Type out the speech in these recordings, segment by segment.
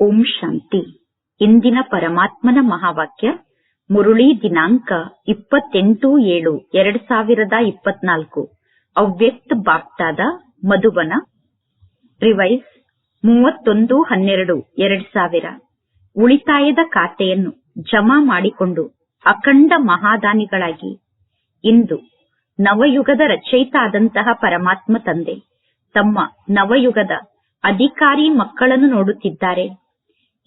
ಓಂ ಶಾಂತಿ. ಇಂದಿನ ಪರಮಾತ್ಮನ ಮಹಾವಾಕ್ಯ, ಮುರುಳಿ ದಿನಾಂಕ ಇಪ್ಪತ್ತೆಂಟು ಏಳು ಎರಡ್ ಸಾವಿರದ ಇಪ್ಪತ್ನಾಲ್ಕು. ಅವ್ಯಕ್ತ ಬಾಪ್ತಾದ ಮಧುವನ, ರಿವೈಸ್ ಮೂವತ್ತೊಂದು ಹನ್ನೆರಡು ಎರಡ್ ಸಾವಿರ. ಉಳಿತಾಯದ ಖಾತೆಯನ್ನು ಜಮಾ ಮಾಡಿಕೊಂಡು ಅಖಂಡ ಮಹಾದಾನಿಗಳಾಗಿ. ಇಂದು ನವಯುಗದ ರಚಯಿತ ಆದಂತಹ ಪರಮಾತ್ಮ ತಂದೆ, ತಮ್ಮ ನವಯುಗದ ಅಧಿಕಾರಿ ಮಕ್ಕಳನ್ನು ನೋಡುತ್ತಿದ್ದಾರೆ.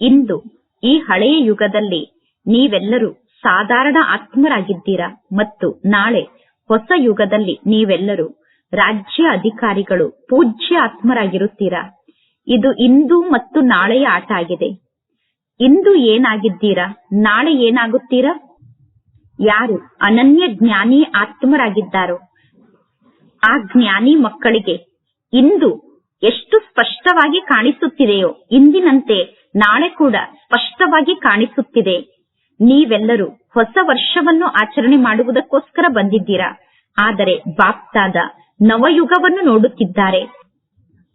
ಇಂದು ಈ ಹಳೆಯ ಯುಗದಲ್ಲಿ ನೀವೆಲ್ಲರೂ ಸಾಧಾರಣ ಆತ್ಮರಾಗಿದ್ದೀರಾ? ಮತ್ತು ನಾಳೆ ಹೊಸ ಯುಗದಲ್ಲಿ ನೀವೆಲ್ಲರೂ ರಾಜ್ಯ ಅಧಿಕಾರಿಗಳು ಪೂಜ್ಯ ಆತ್ಮರಾಗಿರುತ್ತೀರಾ? ಇದು ಇಂದು ಮತ್ತು ನಾಳೆಯ ಆಟ ಆಗಿದೆ. ಇಂದು ಏನಾಗಿದ್ದೀರಾ? ನಾಳೆ ಏನಾಗುತ್ತೀರಾ? ಯಾರು ಅನನ್ಯ ಜ್ಞಾನಿ ಆತ್ಮರಾಗಿದ್ದಾರೋ, ಆ ಜ್ಞಾನಿ ಮಕ್ಕಳಿಗೆ ಇಂದು ಎಷ್ಟು ಸ್ಪಷ್ಟವಾಗಿ ಕಾಣಿಸುತ್ತಿದೆಯೋ ಇಂದಿನಂತೆ ನಾಳೆ ಕೂಡ ಸ್ಪಷ್ಟವಾಗಿ ಕಾಣಿಸುತ್ತಿದೆ. ನೀವೆಲ್ಲರೂ ಹೊಸ ವರ್ಷವನ್ನು ಆಚರಣೆ ಮಾಡುವುದಕ್ಕೋಸ್ಕರ ಬಂದಿದ್ದೀರಾ? ಆದರೆ ಬಾಪ್ತಾದ ನವಯುಗವನ್ನು ನೋಡುತ್ತಿದ್ದಾರೆ.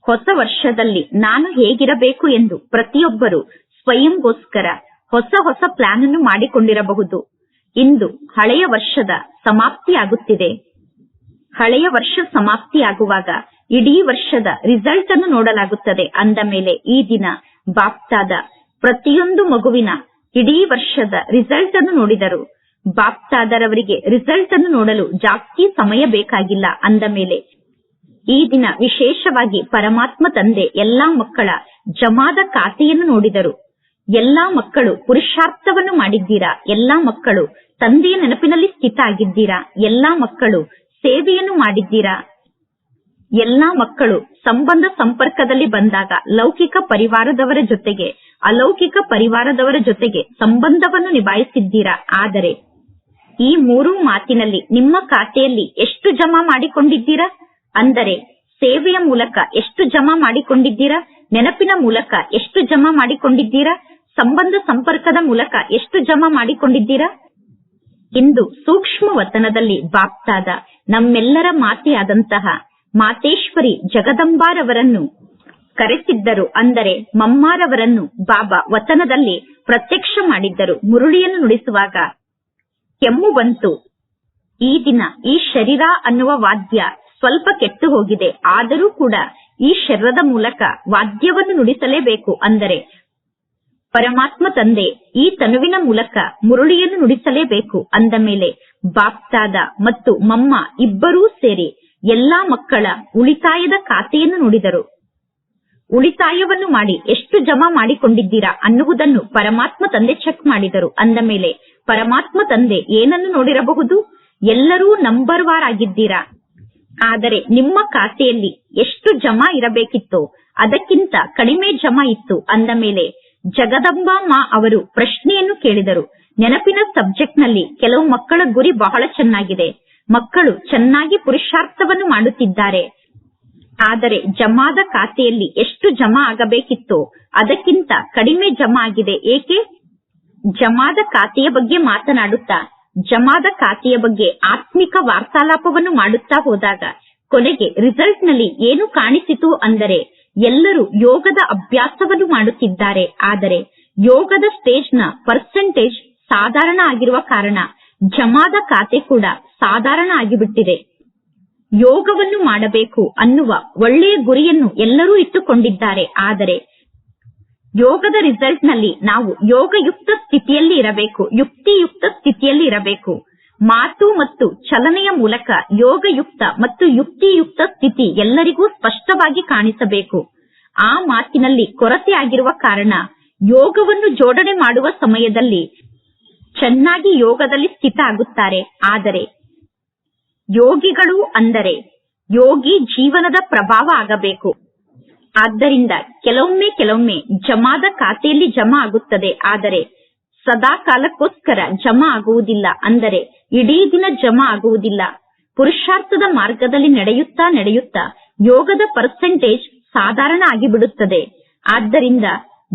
ಹೊಸ ವರ್ಷದಲ್ಲಿ ನಾನು ಹೇಗಿರಬೇಕು ಎಂದು ಪ್ರತಿಯೊಬ್ಬರು ಸ್ವಯಂಗೋಸ್ಕರ ಹೊಸ ಹೊಸ ಪ್ಲಾನ್ ಅನ್ನು ಮಾಡಿಕೊಂಡಿರಬಹುದು. ಇಂದು ಹಳೆಯ ವರ್ಷದ ಸಮಾಪ್ತಿಯಾಗುತ್ತಿದೆ. ಹಳೆಯ ವರ್ಷ ಸಮಾಪ್ತಿಯಾಗುವಾಗ ಇಡೀ ವರ್ಷದ ರಿಸಲ್ಟ್ ಅನ್ನು ನೋಡಲಾಗುತ್ತದೆ. ಅಂದ ಮೇಲೆ ಈ ದಿನ ಬಾಪ್ತಾದ ಪ್ರತಿಯೊಂದು ಮಗುವಿನ ಇಡೀ ವರ್ಷದ ರಿಸಲ್ಟ್ ಅನ್ನು ನೋಡಿದರು. ಬಾಪ್ತಾದರವರಿಗೆ ರಿಸಲ್ಟ್ ಅನ್ನು ನೋಡಲು ಜಾಸ್ತಿ ಸಮಯ ಬೇಕಾಗಿಲ್ಲ. ಅಂದ ಮೇಲೆ ಈ ದಿನ ವಿಶೇಷವಾಗಿ ಪರಮಾತ್ಮ ತಂದೆ ಎಲ್ಲಾ ಮಕ್ಕಳ ಜಮಾದ ಖಾತೆಯನ್ನು ನೋಡಿದರು. ಎಲ್ಲಾ ಮಕ್ಕಳು ಪುರುಷಾರ್ಥವನ್ನು ಮಾಡಿದ್ದೀರಾ? ಎಲ್ಲಾ ಮಕ್ಕಳು ತಂದೆಯ ನೆನಪಿನಲ್ಲಿ ಸ್ಥಿತ ಆಗಿದ್ದೀರಾ? ಎಲ್ಲಾ ಮಕ್ಕಳು ಸೇವೆಯನ್ನು ಮಾಡಿದ್ದೀರಾ? ಎಲ್ಲಾ ಮಕ್ಕಳು ಸಂಬಂಧ ಸಂಪರ್ಕದಲ್ಲಿ ಬಂದಾಗ ಲೌಕಿಕ ಪರಿವಾರದವರ ಜೊತೆಗೆ, ಅಲೌಕಿಕ ಪರಿವಾರದವರ ಜೊತೆಗೆ ಸಂಬಂಧವನ್ನು ನಿಭಾಯಿಸಿದ್ದೀರಾ? ಆದರೆ ಈ ಮೂರು ಮಾತಿನಲ್ಲಿ ನಿಮ್ಮ ಖಾತೆಯಲ್ಲಿ ಎಷ್ಟು ಜಮಾ ಮಾಡಿಕೊಂಡಿದ್ದೀರಾ? ಅಂದರೆ ಸೇವೆಯ ಮೂಲಕ ಎಷ್ಟು ಜಮಾ ಮಾಡಿಕೊಂಡಿದ್ದೀರಾ? ನೆನಪಿನ ಮೂಲಕ ಎಷ್ಟು ಜಮಾ ಮಾಡಿಕೊಂಡಿದ್ದೀರಾ? ಸಂಬಂಧ ಸಂಪರ್ಕದ ಮೂಲಕ ಎಷ್ಟು ಜಮಾ ಮಾಡಿಕೊಂಡಿದ್ದೀರಾ? ಇಂದು ಸೂಕ್ಷ್ಮ ವತನದಲ್ಲಿ ಬಾಪ್ತಾದ ನಮ್ಮೆಲ್ಲರ ಮಾತೆಯಾದಂತಹ ಮಾತೇಶ್ವರಿ ಜಗದಂಬಾರವರನ್ನು ಕರೆಸಿದ್ದರು. ಅಂದರೆ ಮಮ್ಮಾರವರನ್ನು ಬಾಬಾ ವತನದಲ್ಲಿ ಪ್ರತ್ಯಕ್ಷ ಮಾಡಿದ್ದರು. ಮುರುಳಿಯನ್ನು ನುಡಿಸುವಾಗ, ಕೆಮ್ಮು ಬಂತು. ಈ ದಿನ ಈ ಶರೀರ ಅನ್ನುವ ವಾದ್ಯ ಸ್ವಲ್ಪ ಕೆಟ್ಟು ಹೋಗಿದೆ. ಆದರೂ ಕೂಡ ಈ ಶರೀರದ ಮೂಲಕ ವಾದ್ಯವನ್ನು ನುಡಿಸಲೇಬೇಕು ಅಂದರೆ, ಪರಮಾತ್ಮ ತಂದೆ, ಈ ತನುವಿನ ಮೂಲಕ ಮುರುಳಿಯನ್ನು ನುಡಿಸಲೇಬೇಕು ಅಂದ ಮೇಲೆ, ಬಾಪ್ತಾದ ಮತ್ತು ಮಮ್ಮ ಇಬ್ಬರೂ ಸೇರಿ ಎಲ್ಲಾ ಮಕ್ಕಳ ಉಳಿತಾಯದ ಖಾತೆಯನ್ನು ನೋಡಿದರು. ಉಳಿತಾಯವನ್ನು ಮಾಡಿ ಎಷ್ಟು ಜಮಾ ಮಾಡಿಕೊಂಡಿದ್ದೀರಾ ಅನ್ನುವುದನ್ನು ಪರಮಾತ್ಮ ತಂದೆ ಚೆಕ್ ಮಾಡಿದರು. ಅಂದ ಮೇಲೆ, ಪರಮಾತ್ಮ ತಂದೆ ಏನನ್ನು ನೋಡಿರಬಹುದು? ಎಲ್ಲರೂ ನಂಬರ್ ವಾರ್ ಆಗಿದ್ದೀರಾ ಆದರೆ ನಿಮ್ಮ ಖಾತೆಯಲ್ಲಿ ಎಷ್ಟು ಜಮಾ ಇರಬೇಕಿತ್ತು, ಅದಕ್ಕಿಂತ ಕಡಿಮೆ ಜಮಾ ಇತ್ತು. ಅಂದ ಮೇಲೆ, ಜಗದಂಬಾ ಮಾ ಅವರು ಪ್ರಶ್ನೆಯನ್ನು ಕೇಳಿದರು. ನೆನಪಿನ ಸಬ್ಜೆಕ್ಟ್ನಲ್ಲಿ ಕೆಲವು ಮಕ್ಕಳ ಗುರಿ ಬಹಳ ಚೆನ್ನಾಗಿದೆ. ಮಕ್ಕಳು ಚೆನ್ನಾಗಿ ಪುರುಷಾರ್ಥವನ್ನು ಮಾಡುತ್ತಿದ್ದಾರೆ. ಆದರೆ ಜಮಾದ ಖಾತೆಯಲ್ಲಿ ಎಷ್ಟು ಜಮಾ ಆಗಬೇಕಿತ್ತು ಅದಕ್ಕಿಂತ ಕಡಿಮೆ ಜಮಾ ಆಗಿದೆ. ಏಕೆ? ಜಮಾದ ಖಾತೆಯ ಬಗ್ಗೆ ಮಾತನಾಡುತ್ತಾ, ಜಮಾದ ಖಾತೆಯ ಬಗ್ಗೆ ಆತ್ಮಿಕ ವಾರ್ತಾಲಾಪವನ್ನು ಮಾಡುತ್ತಾ ಹೋದಾಗ ಕೊನೆಗೆ ರಿಸಲ್ಟ್ನಲ್ಲಿ ಏನು ಕಾಣಿಸಿತು ಅಂದರೆ ಎಲ್ಲರೂ ಯೋಗದ ಅಭ್ಯಾಸವನ್ನು ಮಾಡುತ್ತಿದ್ದಾರೆ. ಆದರೆ ಯೋಗದ ಸ್ಟೇಜ್ನ ಪರ್ಸೆಂಟೇಜ್ ಸಾಧಾರಣ ಆಗಿರುವ ಕಾರಣ ಜಮಾದ ಖಾತೆ ಕೂಡ ಸಾಧಾರಣ ಆಗಿಬಿಟ್ಟಿದೆ. ಯೋಗವನ್ನು ಮಾಡಬೇಕು ಅನ್ನುವ ಒಳ್ಳೆಯ ಗುರಿಯನ್ನು ಎಲ್ಲರೂ ಇಟ್ಟುಕೊಂಡಿದ್ದಾರೆ. ಆದರೆ ಯೋಗದ ರಿಸಲ್ಟ್ನಲ್ಲಿ ನಾವು ಯೋಗಯುಕ್ತ ಸ್ಥಿತಿಯಲ್ಲಿ ಇರಬೇಕು, ಯುಕ್ತಿಯುಕ್ತ ಸ್ಥಿತಿಯಲ್ಲಿ ಇರಬೇಕು. ಮಾತು ಮತ್ತು ಚಲನೆಯ ಮೂಲಕ ಯೋಗಯುಕ್ತ ಮತ್ತು ಯುಕ್ತಿಯುಕ್ತ ಸ್ಥಿತಿ ಎಲ್ಲರಿಗೂ ಸ್ಪಷ್ಟವಾಗಿ ಕಾಣಿಸಬೇಕು. ಆ ಮಾತಿನಲ್ಲಿ ಕೊರತೆ ಆಗಿರುವ ಕಾರಣ ಯೋಗವನ್ನು ಜೋಡಣೆ ಮಾಡುವ ಸಮಯದಲ್ಲಿ ಚೆನ್ನಾಗಿ ಯೋಗದಲ್ಲಿ ಸ್ಥಿತ ಆಗುತ್ತಾರೆ. ಆದರೆ ಯೋಗಿಗಳು ಅಂದರೆ ಯೋಗಿ ಜೀವನದ ಪ್ರಭಾವ ಆಗಬೇಕು. ಆದ್ದರಿಂದ ಕೆಲವೊಮ್ಮೆ ಕೆಲವೊಮ್ಮೆ ಜಮಾದ ಖಾತೆಯಲ್ಲಿ ಜಮಾ ಆಗುತ್ತದೆ. ಆದರೆ ಸದಾ ಕಾಲಕ್ಕೋಸ್ಕರ ಜಮಾ ಆಗುವುದಿಲ್ಲ. ಅಂದರೆ ಇಡೀ ದಿನ ಜಮಾ ಆಗುವುದಿಲ್ಲ. ಪುರುಷಾರ್ಥದ ಮಾರ್ಗದಲ್ಲಿ ನಡೆಯುತ್ತಾ ನಡೆಯುತ್ತಾ ಯೋಗದ ಪರ್ಸೆಂಟೇಜ್ ಸಾಧಾರಣ ಆಗಿಬಿಡುತ್ತದೆ. ಆದ್ದರಿಂದ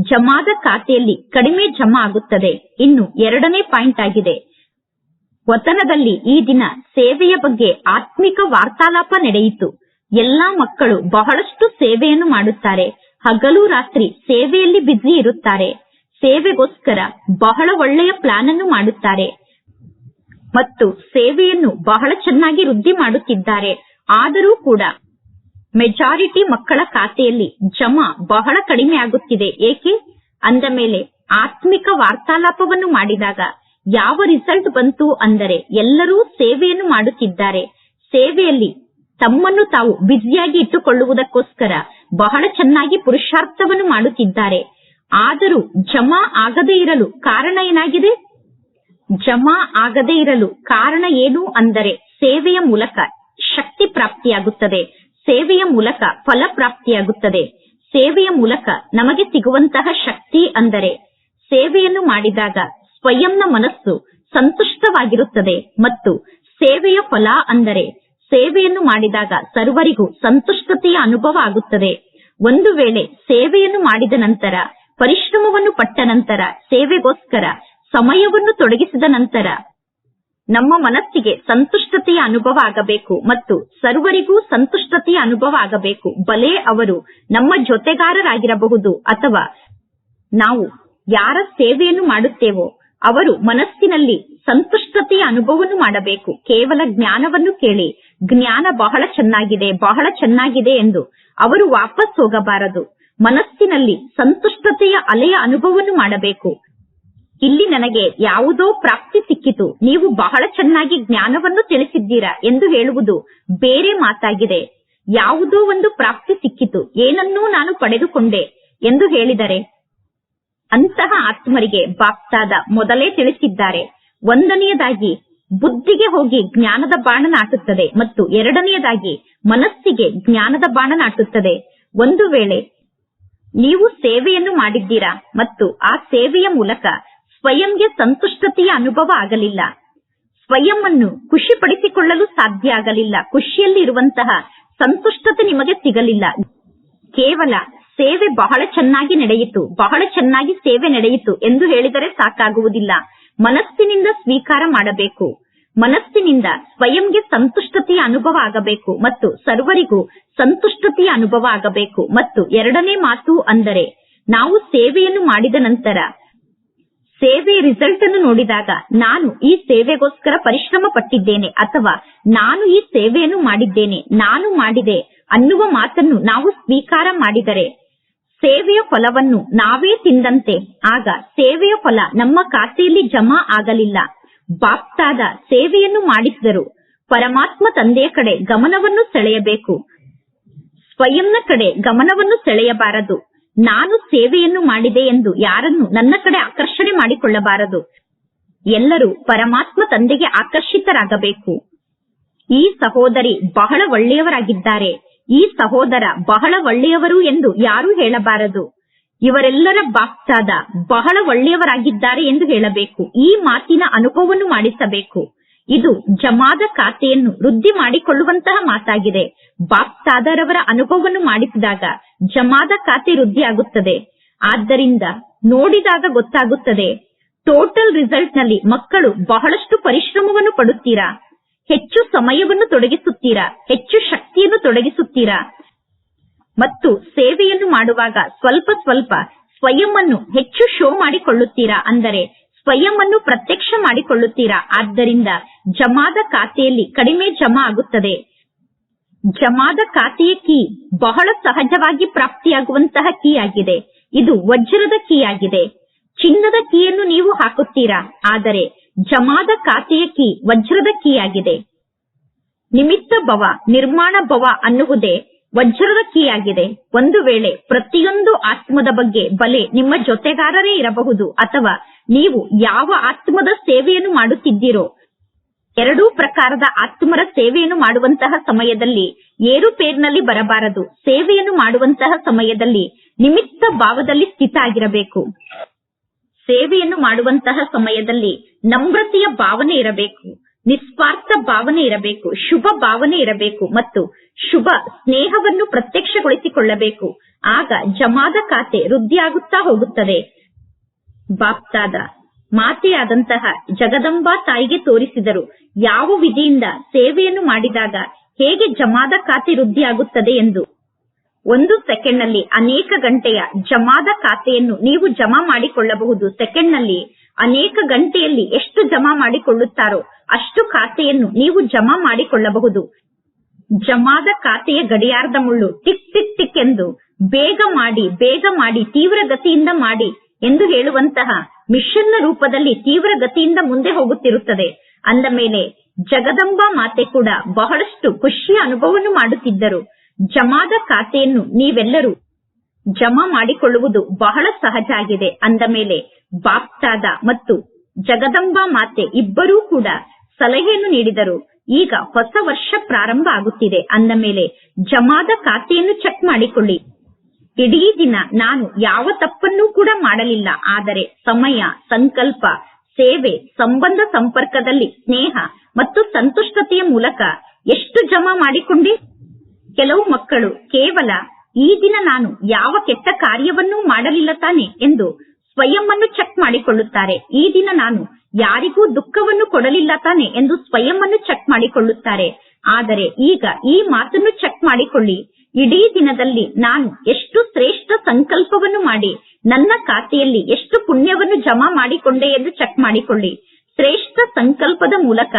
ಜಮಾದ ಖಾತೆಯಲ್ಲಿ ಕಡಿಮೆ ಜಮಾ ಆಗುತ್ತದೆ. ಇನ್ನು ಎರಡನೇ ಪಾಯಿಂಟ್ ಆಗಿದೆ. ವತನದಲ್ಲಿ ಈ ದಿನ ಸೇವೆಯ ಬಗ್ಗೆ ಆತ್ಮಿಕ ವಾರ್ತಾಲಾಪ ನಡೆಯಿತು. ಎಲ್ಲಾ ಮಕ್ಕಳು ಬಹಳಷ್ಟು ಸೇವೆಯನ್ನು ಮಾಡುತ್ತಾರೆ. ಹಗಲು ರಾತ್ರಿ ಸೇವೆಯಲ್ಲಿ ಬ್ಯುಸಿ ಇರುತ್ತಾರೆ. ಸೇವೆಗೋಸ್ಕರ ಬಹಳ ಒಳ್ಳೆಯ ಪ್ಲಾನ್ ಅನ್ನು ಮಾಡುತ್ತಾರೆ. ಮತ್ತು ಸೇವೆಯನ್ನು ಬಹಳ ಚೆನ್ನಾಗಿ ವೃದ್ಧಿ ಮಾಡುತ್ತಿದ್ದಾರೆ. ಆದರೂ ಕೂಡ ಮೆಜಾರಿಟಿ ಮಕ್ಕಳ ಖಾತೆಯಲ್ಲಿ ಜಮಾ ಬಹಳ ಕಡಿಮೆ ಆಗುತ್ತಿದೆ. ಏಕೆ? ಅಂದ ಮೇಲೆ ಆತ್ಮಿಕ ವಾರ್ತಾಲಾಪವನ್ನು ಮಾಡಿದಾಗ ಯಾವ ರಿಸಲ್ಟ್ ಬಂತು ಅಂದರೆ ಎಲ್ಲರೂ ಸೇವೆಯನ್ನು ಮಾಡುತ್ತಿದ್ದಾರೆ. ಸೇವೆಯಲ್ಲಿ ತಮ್ಮನ್ನು ತಾವು ಬ್ಯುಸಿಯಾಗಿ ಇಟ್ಟುಕೊಳ್ಳುವುದಕ್ಕೋಸ್ಕರ ಬಹಳ ಚೆನ್ನಾಗಿ ಪುರುಷಾರ್ಥವನ್ನು ಮಾಡುತ್ತಿದ್ದಾರೆ. ಆದರೂ ಜಮಾ ಆಗದೇ ಇರಲು ಕಾರಣ ಏನಾಗಿದೆ? ಜಮಾ ಆಗದೇ ಇರಲು ಕಾರಣ ಏನು ಅಂದರೆ ಸೇವೆಯ ಮೂಲಕ ಶಕ್ತಿ ಪ್ರಾಪ್ತಿಯಾಗುತ್ತದೆ. ಸೇವೆಯ ಮೂಲಕ ಫಲ ಪ್ರಾಪ್ತಿಯಾಗುತ್ತದೆ. ಸೇವೆಯ ಮೂಲಕ ನಮಗೆ ಸಿಗುವಂತಹ ಶಕ್ತಿ ಅಂದರೆ ಸೇವೆಯನ್ನು ಮಾಡಿದಾಗ ಸ್ವಯಂನ ಮನಸ್ಸು ಸಂತುಷ್ಟವಾಗಿರುತ್ತದೆ ಮತ್ತು ಸೇವೆಯ ಫಲ ಅಂದರೆ ಸೇವೆಯನ್ನು ಮಾಡಿದಾಗ ಸರ್ವರಿಗೂ ಸಂತುಷ್ಟತೆಯ ಅನುಭವ ಆಗುತ್ತದೆ. ಒಂದು ವೇಳೆ ಸೇವೆಯನ್ನು ಮಾಡಿದ ನಂತರ, ಪರಿಶ್ರಮವನ್ನು ಪಟ್ಟ ನಂತರ, ಸೇವೆಗೋಸ್ಕರ ಸಮಯವನ್ನು ತೊಡಗಿಸಿದ ನಂತರ ನಮ್ಮ ಮನಸ್ಸಿಗೆ ಸಂತುಷ್ಟತೆಯ ಅನುಭವ ಆಗಬೇಕು ಮತ್ತು ಸರ್ವರಿಗೂ ಸಂತುಷ್ಟತೆಯ ಅನುಭವ ಆಗಬೇಕು. ಬಲೆ ಅವರು ನಮ್ಮ ಜೊತೆಗಾರರಾಗಿರಬಹುದು ಅಥವಾ ನಾವು ಯಾರ ಸೇವೆಯನ್ನು ಮಾಡುತ್ತೇವೋ ಅವರು ಮನಸ್ಸಿನಲ್ಲಿ ಸಂತುಷ್ಟತೆಯ ಅನುಭವವನ್ನು ಮಾಡಬೇಕು. ಕೇವಲ ಜ್ಞಾನವನ್ನು ಕೇಳಿ. ಜ್ಞಾನ ಬಹಳ ಚೆನ್ನಾಗಿದೆ ಬಹಳ ಚೆನ್ನಾಗಿದೆ ಎಂದು ಅವರು ವಾಪಸ್ ಹೋಗಬಾರದು. ಮನಸ್ಸಿನಲ್ಲಿ ಸಂತುಷ್ಟತೆಯ ಅಲೆಯ ಅನುಭವವನ್ನು ಮಾಡಬೇಕು. ಇಲ್ಲಿ ನನಗೆ ಯಾವುದೋ ಪ್ರಾಪ್ತಿ ಸಿಕ್ಕಿತು. ನೀವು ಬಹಳ ಚೆನ್ನಾಗಿ ಜ್ಞಾನವನ್ನು ತಿಳಿಸಿದ್ದೀರಾ ಎಂದು ಹೇಳುವುದು ಬೇರೆ ಮಾತಾಗಿದೆ. ಯಾವುದೋ ಒಂದು ಪ್ರಾಪ್ತಿ ಸಿಕ್ಕಿತು. ಏನನ್ನೂ ನಾನು ಪಡೆದುಕೊಂಡೆ ಎಂದು ಹೇಳಿದರೆ ಅಂತಹ ಆತ್ಮರಿಗೆ ಬಾಪ್ತಾದ ಮೊದಲೇ ತಿಳಿಸಿದ್ದಾರೆ. ಒಂದನೆಯದಾಗಿ, ಬುದ್ಧಿಗೆ ಹೋಗಿ ಜ್ಞಾನದ ಬಾಣ ನಾಟುತ್ತದೆ ಮತ್ತು ಎರಡನೆಯದಾಗಿ, ಮನಸ್ಸಿಗೆ ಜ್ಞಾನದ ಬಾಣ ನಾಟುತ್ತದೆ. ಒಂದು ವೇಳೆ ನೀವು ಸೇವೆಯನ್ನು ಮಾಡಿದ್ದೀರಾ ಮತ್ತು ಆ ಸೇವೆಯ ಮೂಲಕ ಸ್ವಯಂಗೆ ಸಂತುಷ್ಟತೆಯ ಅನುಭವ ಆಗಲಿಲ್ಲ. ಸ್ವಯಂ ಅನ್ನು ಖುಷಿಪಡಿಸಿಕೊಳ್ಳಲು ಸಾಧ್ಯ ಆಗಲಿಲ್ಲ. ಖುಷಿಯಲ್ಲಿ ಇರುವಂತಹ ಸಂತುಷ್ಟತೆ ನಿಮಗೆ ಸಿಗಲಿಲ್ಲ. ಕೇವಲ ಸೇವೆ ಬಹಳ ಚೆನ್ನಾಗಿ ನಡೆಯಿತು, ಬಹಳ ಚೆನ್ನಾಗಿ ಸೇವೆ ನಡೆಯಿತು ಎಂದು ಹೇಳಿದರೆ ಸಾಕಾಗುವುದಿಲ್ಲ. ಮನಸ್ಸಿನಿಂದ ಸ್ವೀಕಾರ ಮಾಡಬೇಕು. ಮನಸ್ಸಿನಿಂದ ಸ್ವಯಂಗೆ ಸಂತುಷ್ಟತೆಯ ಅನುಭವ ಆಗಬೇಕು ಮತ್ತು ಸರ್ವರಿಗೂ ಸಂತುಷ್ಟತೆಯ ಅನುಭವ ಆಗಬೇಕು. ಮತ್ತು ಎರಡನೇ ಮಾತು ಅಂದರೆ, ನಾವು ಸೇವೆಯನ್ನು ಮಾಡಿದ ನಂತರ, ಸೇವೆ ರಿಸಲ್ಟ್ ಅನ್ನು ನೋಡಿದಾಗ ನಾನು ಈ ಸೇವೆಗೋಸ್ಕರ ಪರಿಶ್ರಮ ಪಟ್ಟಿದ್ದೇನೆ ಅಥವಾ ನಾನು ಈ ಸೇವೆಯನ್ನು ಮಾಡಿದ್ದೇನೆ, ನಾನು ಮಾಡಿದೆ ಅನ್ನುವ ಮಾತನ್ನು ನಾವು ಸ್ವೀಕಾರ ಮಾಡಿದರೆ ಸೇವೆಯ ಫಲವನ್ನು ನಾವೇ ತಿಂದಂತೆ, ಆಗ ಸೇವೆಯ ಫಲ ನಮ್ಮ ಖಾತೆಯಲ್ಲಿ ಜಮಾ ಆಗಲಿಲ್ಲ. ಬಾಪ್ತಾದ ಸೇವೆಯನ್ನು ಮಾಡಿಸಿದರು. ಪರಮಾತ್ಮ ತಂದೆಯ ಕಡೆ ಗಮನವನ್ನು ಸೆಳೆಯಬೇಕು. ಸ್ವಯಂನ ಕಡೆ ಗಮನವನ್ನು ಸೆಳೆಯಬಾರದು. ನಾನು ಸೇವೆಯನ್ನು ಮಾಡಿದೆ ಎಂದು ಯಾರನ್ನು ನನ್ನ ಕಡೆ ಆಕರ್ಷಣೆ ಮಾಡಿಕೊಳ್ಳಬಾರದು. ಎಲ್ಲರೂ ಪರಮಾತ್ಮ ತಂದೆಗೆ ಆಕರ್ಷಿತರಾಗಬೇಕು. ಈ ಸಹೋದರಿ ಬಹಳ ಒಳ್ಳೆಯವರಾಗಿದ್ದಾರೆ. ಈ ಸಹೋದರ ಬಹಳ ಒಳ್ಳೆಯವರು ಎಂದು ಯಾರೂ ಹೇಳಬಾರದು. ಇವರೆಲ್ಲರ ಬಾಪ್ತಾದ ಬಹಳ ಒಳ್ಳೆಯವರಾಗಿದ್ದಾರೆ ಎಂದು ಹೇಳಬೇಕು. ಈ ಮಾತಿನ ಅನುಭವವನ್ನು ಮಾಡಿಸಬೇಕು. ಇದು ಜಮಾದ ಖಾತೆಯನ್ನು ವೃದ್ಧಿ ಮಾಡಿಕೊಳ್ಳುವಂತಹ ಮಾತಾಗಿದೆ. ಬಾಪ್ತಾದರವರ ಅನುಭವವನ್ನು ಮಾಡಿಸಿದಾಗ ಜಮಾದ ಖಾತೆ ವೃದ್ಧಿಯಾಗುತ್ತದೆ. ಆದ್ದರಿಂದ ನೋಡಿದಾಗ ಗೊತ್ತಾಗುತ್ತದೆ. ಟೋಟಲ್ ರಿಸಲ್ಟ್ನಲ್ಲಿ ಮಕ್ಕಳು ಬಹಳಷ್ಟು ಪರಿಶ್ರಮವನ್ನು ಪಡುತ್ತೀರಾ? ಹೆಚ್ಚು ಸಮಯವನ್ನು ತೊಡಗಿಸುತ್ತೀರಾ? ಹೆಚ್ಚು ಶಕ್ತಿಯನ್ನು ತೊಡಗಿಸುತ್ತೀರಾ? ಮತ್ತು ಸೇವೆಯನ್ನು ಮಾಡುವಾಗ ಸ್ವಲ್ಪ ಸ್ವಲ್ಪ ಸ್ವಯಂ ಹೆಚ್ಚು ಶೋ ಮಾಡಿಕೊಳ್ಳುತ್ತೀರಾ? ಅಂದರೆ ಸ್ವಯಂ ಅನ್ನು ಪ್ರತ್ಯಕ್ಷ ಮಾಡಿಕೊಳ್ಳುತ್ತೀರಾ? ಆದ್ದರಿಂದ ಜಮಾದ ಖಾತೆಯಲ್ಲಿ ಕಡಿಮೆ ಜಮಾ ಆಗುತ್ತದೆ. ಜಮಾದ ಖಾತೆಯ ಕೀ ಬಹಳ ಸಹಜವಾಗಿ ಪ್ರಾಪ್ತಿಯಾಗುವಂತಹ ಕೀ ಆಗಿದೆ ಇದು ವಜ್ರದ ಕೀ ಆಗಿದೆ ಚಿನ್ನದ ಕೀಯನ್ನು ನೀವು ಹಾಕುತ್ತೀರಾ? ಆದರೆ ಜಮಾದ ಖಾತೆಯ ಕೀ, ವಜ್ರದ ಕೀಯಾಗಿದೆ. ನಿಮಿತ್ತ ಭವ, ನಿರ್ಮಾಣ ಭವ ಅನ್ನುವುದೇ ವಜ್ರದ ಕೀ ಆಗಿದೆ ಒಂದು ವೇಳೆ ಪ್ರತಿಯೊಂದು ಆತ್ಮದ ಬಗ್ಗೆ ಬಲೆ ನಿಮ್ಮ ಜೊತೆಗಾರರೇ ಇರಬಹುದು ಅಥವಾ ನೀವು ಯಾವ ಆತ್ಮದ ಸೇವೆಯನ್ನು ಮಾಡುತ್ತಿದ್ದೀರೋ. ಎರಡೂ ಪ್ರಕಾರದ ಆತ್ಮರ ಸೇವೆಯನ್ನು ಮಾಡುವಂತಹ ಸಮಯದಲ್ಲಿ ಏರುಪೇರಿನಲ್ಲಿ ಬರಬಾರದು. ಸೇವೆಯನ್ನು ಮಾಡುವಂತಹ ಸಮಯದಲ್ಲಿ ನಿಮಿತ್ತ ಭಾವದಲ್ಲಿ ಸ್ಥಿತ ಆಗಿರಬೇಕು. ಸೇವೆಯನ್ನು ಮಾಡುವಂತಹ ಸಮಯದಲ್ಲಿ ನಮ್ರತೆಯ ಭಾವನೆ ಇರಬೇಕು, ನಿಸ್ವಾರ್ಥ ಭಾವನೆ ಇರಬೇಕು, ಶುಭ ಭಾವನೆ ಇರಬೇಕು ಮತ್ತು ಶುಭ ಸ್ನೇಹವನ್ನು ಪ್ರತ್ಯಕ್ಷಗೊಳಿಸಿಕೊಳ್ಳಬೇಕು. ಆಗ ಜಮಾದ ಖಾತೆ ವೃದ್ಧಿಯಾಗುತ್ತಾ ಹೋಗುತ್ತದೆ. ಬಾಪ್ತಾದ ಮಾತೆಯಾದಂತಹ ಜಗದಂಬಾ ತಾಯಿಗೆ ತೋರಿಸಿದರು, ಯಾವ ವಿಧಿಯಿಂದ ಸೇವೆಯನ್ನು ಮಾಡಿದಾಗ ಹೇಗೆ ಜಮಾದ ಖಾತೆ ವೃದ್ಧಿಯಾಗುತ್ತದೆ ಎಂದು. ಒಂದು ಸೆಕೆಂಡ್ನಲ್ಲಿ ಅನೇಕ ಗಂಟೆಯ ಜಮಾದ ಖಾತೆಯನ್ನು ನೀವು ಜಮಾ ಮಾಡಿಕೊಳ್ಳಬಹುದು. ಸೆಕೆಂಡ್ನಲ್ಲಿ ಅನೇಕ ಗಂಟೆಯಲ್ಲಿ ಎಷ್ಟು ಜಮಾ ಮಾಡಿಕೊಳ್ಳುತ್ತಾರೋ ಅಷ್ಟು ಖಾತೆಯನ್ನು ನೀವು ಜಮಾ ಮಾಡಿಕೊಳ್ಳಬಹುದು. ಜಮಾದ ಖಾತೆಯ ಗಡಿಯಾರದ ಮುಳ್ಳು ಟಿಕ್ ಟಿಕ್ ಟಿಕ್ ಎಂದು ಬೇಗ ಮಾಡಿ ಬೇಗ ಮಾಡಿ, ತೀವ್ರ ಗತಿಯಿಂದ ಮಾಡಿ ಎಂದು ಹೇಳುವಂತಹ ಮಿಷನ್ನ ರೂಪದಲ್ಲಿ ತೀವ್ರ ಗತಿಯಿಂದ ಮುಂದೆ ಹೋಗುತ್ತಿರುತ್ತದೆ. ಅಂದ ಮೇಲೆ ಜಗದಂಬಾ ಮಾತೆ ಕೂಡ ಬಹಳಷ್ಟು ಖುಷಿಯ ಅನುಭವವನ್ನು ಮಾಡುತ್ತಿದ್ದರು. ಜಮಾದ ಖಾತೆಯನ್ನು ನೀವೆಲ್ಲರೂ ಜಮಾ ಮಾಡಿಕೊಳ್ಳುವುದು ಬಹಳ ಸಹಜ ಆಗಿದೆ. ಅಂದ ಮೇಲೆ ಬಾಪ್ತಾದ ಮತ್ತು ಜಗದಂಬಾ ಮಾತೆ ಇಬ್ಬರೂ ಕೂಡ ಸಲಹೆಯನ್ನು ನೀಡಿದರು. ಈಗ ಹೊಸ ವರ್ಷ ಪ್ರಾರಂಭ ಆಗುತ್ತಿದೆ. ಅಂದ ಮೇಲೆ ಜಮಾದ ಖಾತೆಯನ್ನು ಚೆಕ್ ಮಾಡಿಕೊಳ್ಳಿ. ಇಡೀ ದಿನ ನಾನು ಯಾವ ತಪ್ಪನ್ನೂ ಕೂಡ ಮಾಡಲಿಲ್ಲ. ಆದರೆ ಸಮಯ, ಸಂಕಲ್ಪ, ಸೇವೆ, ಸಂಬಂಧ ಸಂಪರ್ಕದಲ್ಲಿ ಸ್ನೇಹ ಮತ್ತು ಸಂತುಷ್ಟತೆಯ ಮೂಲಕ ಎಷ್ಟು ಜಮಾ ಮಾಡಿಕೊಂಡೆ? ಕೆಲವು ಮಕ್ಕಳು ಕೇವಲ ಈ ದಿನ ನಾನು ಯಾವ ಕೆಟ್ಟ ಕಾರ್ಯವನ್ನೂ ಮಾಡಲಿಲ್ಲ ತಾನೆ ಎಂದು ಸ್ವಯಂ ಅನ್ನು ಚೆಕ್ ಮಾಡಿಕೊಳ್ಳುತ್ತಾರೆ. ಈ ದಿನ ನಾನು ಯಾರಿಗೂ ದುಃಖವನ್ನು ಕೊಡಲಿಲ್ಲ ತಾನೆ ಎಂದು ಸ್ವಯಂ ಚೆಕ್ ಮಾಡಿಕೊಳ್ಳುತ್ತಾರೆ. ಆದರೆ ಈಗ ಈ ಮಾತನ್ನು ಚೆಕ್ ಮಾಡಿಕೊಳ್ಳಿ. ಇಡೀ ದಿನದಲ್ಲಿ ನಾನು ಎಷ್ಟು ಶ್ರೇಷ್ಠ ಸಂಕಲ್ಪವನ್ನು ಮಾಡಿ, ನನ್ನ ಖಾತೆಯಲ್ಲಿ ಎಷ್ಟು ಪುಣ್ಯವನ್ನು ಜಮಾ ಮಾಡಿಕೊಂಡೆ ಎಂದು ಚೆಕ್ ಮಾಡಿಕೊಳ್ಳಿ. ಶ್ರೇಷ್ಠ ಸಂಕಲ್ಪದ ಮೂಲಕ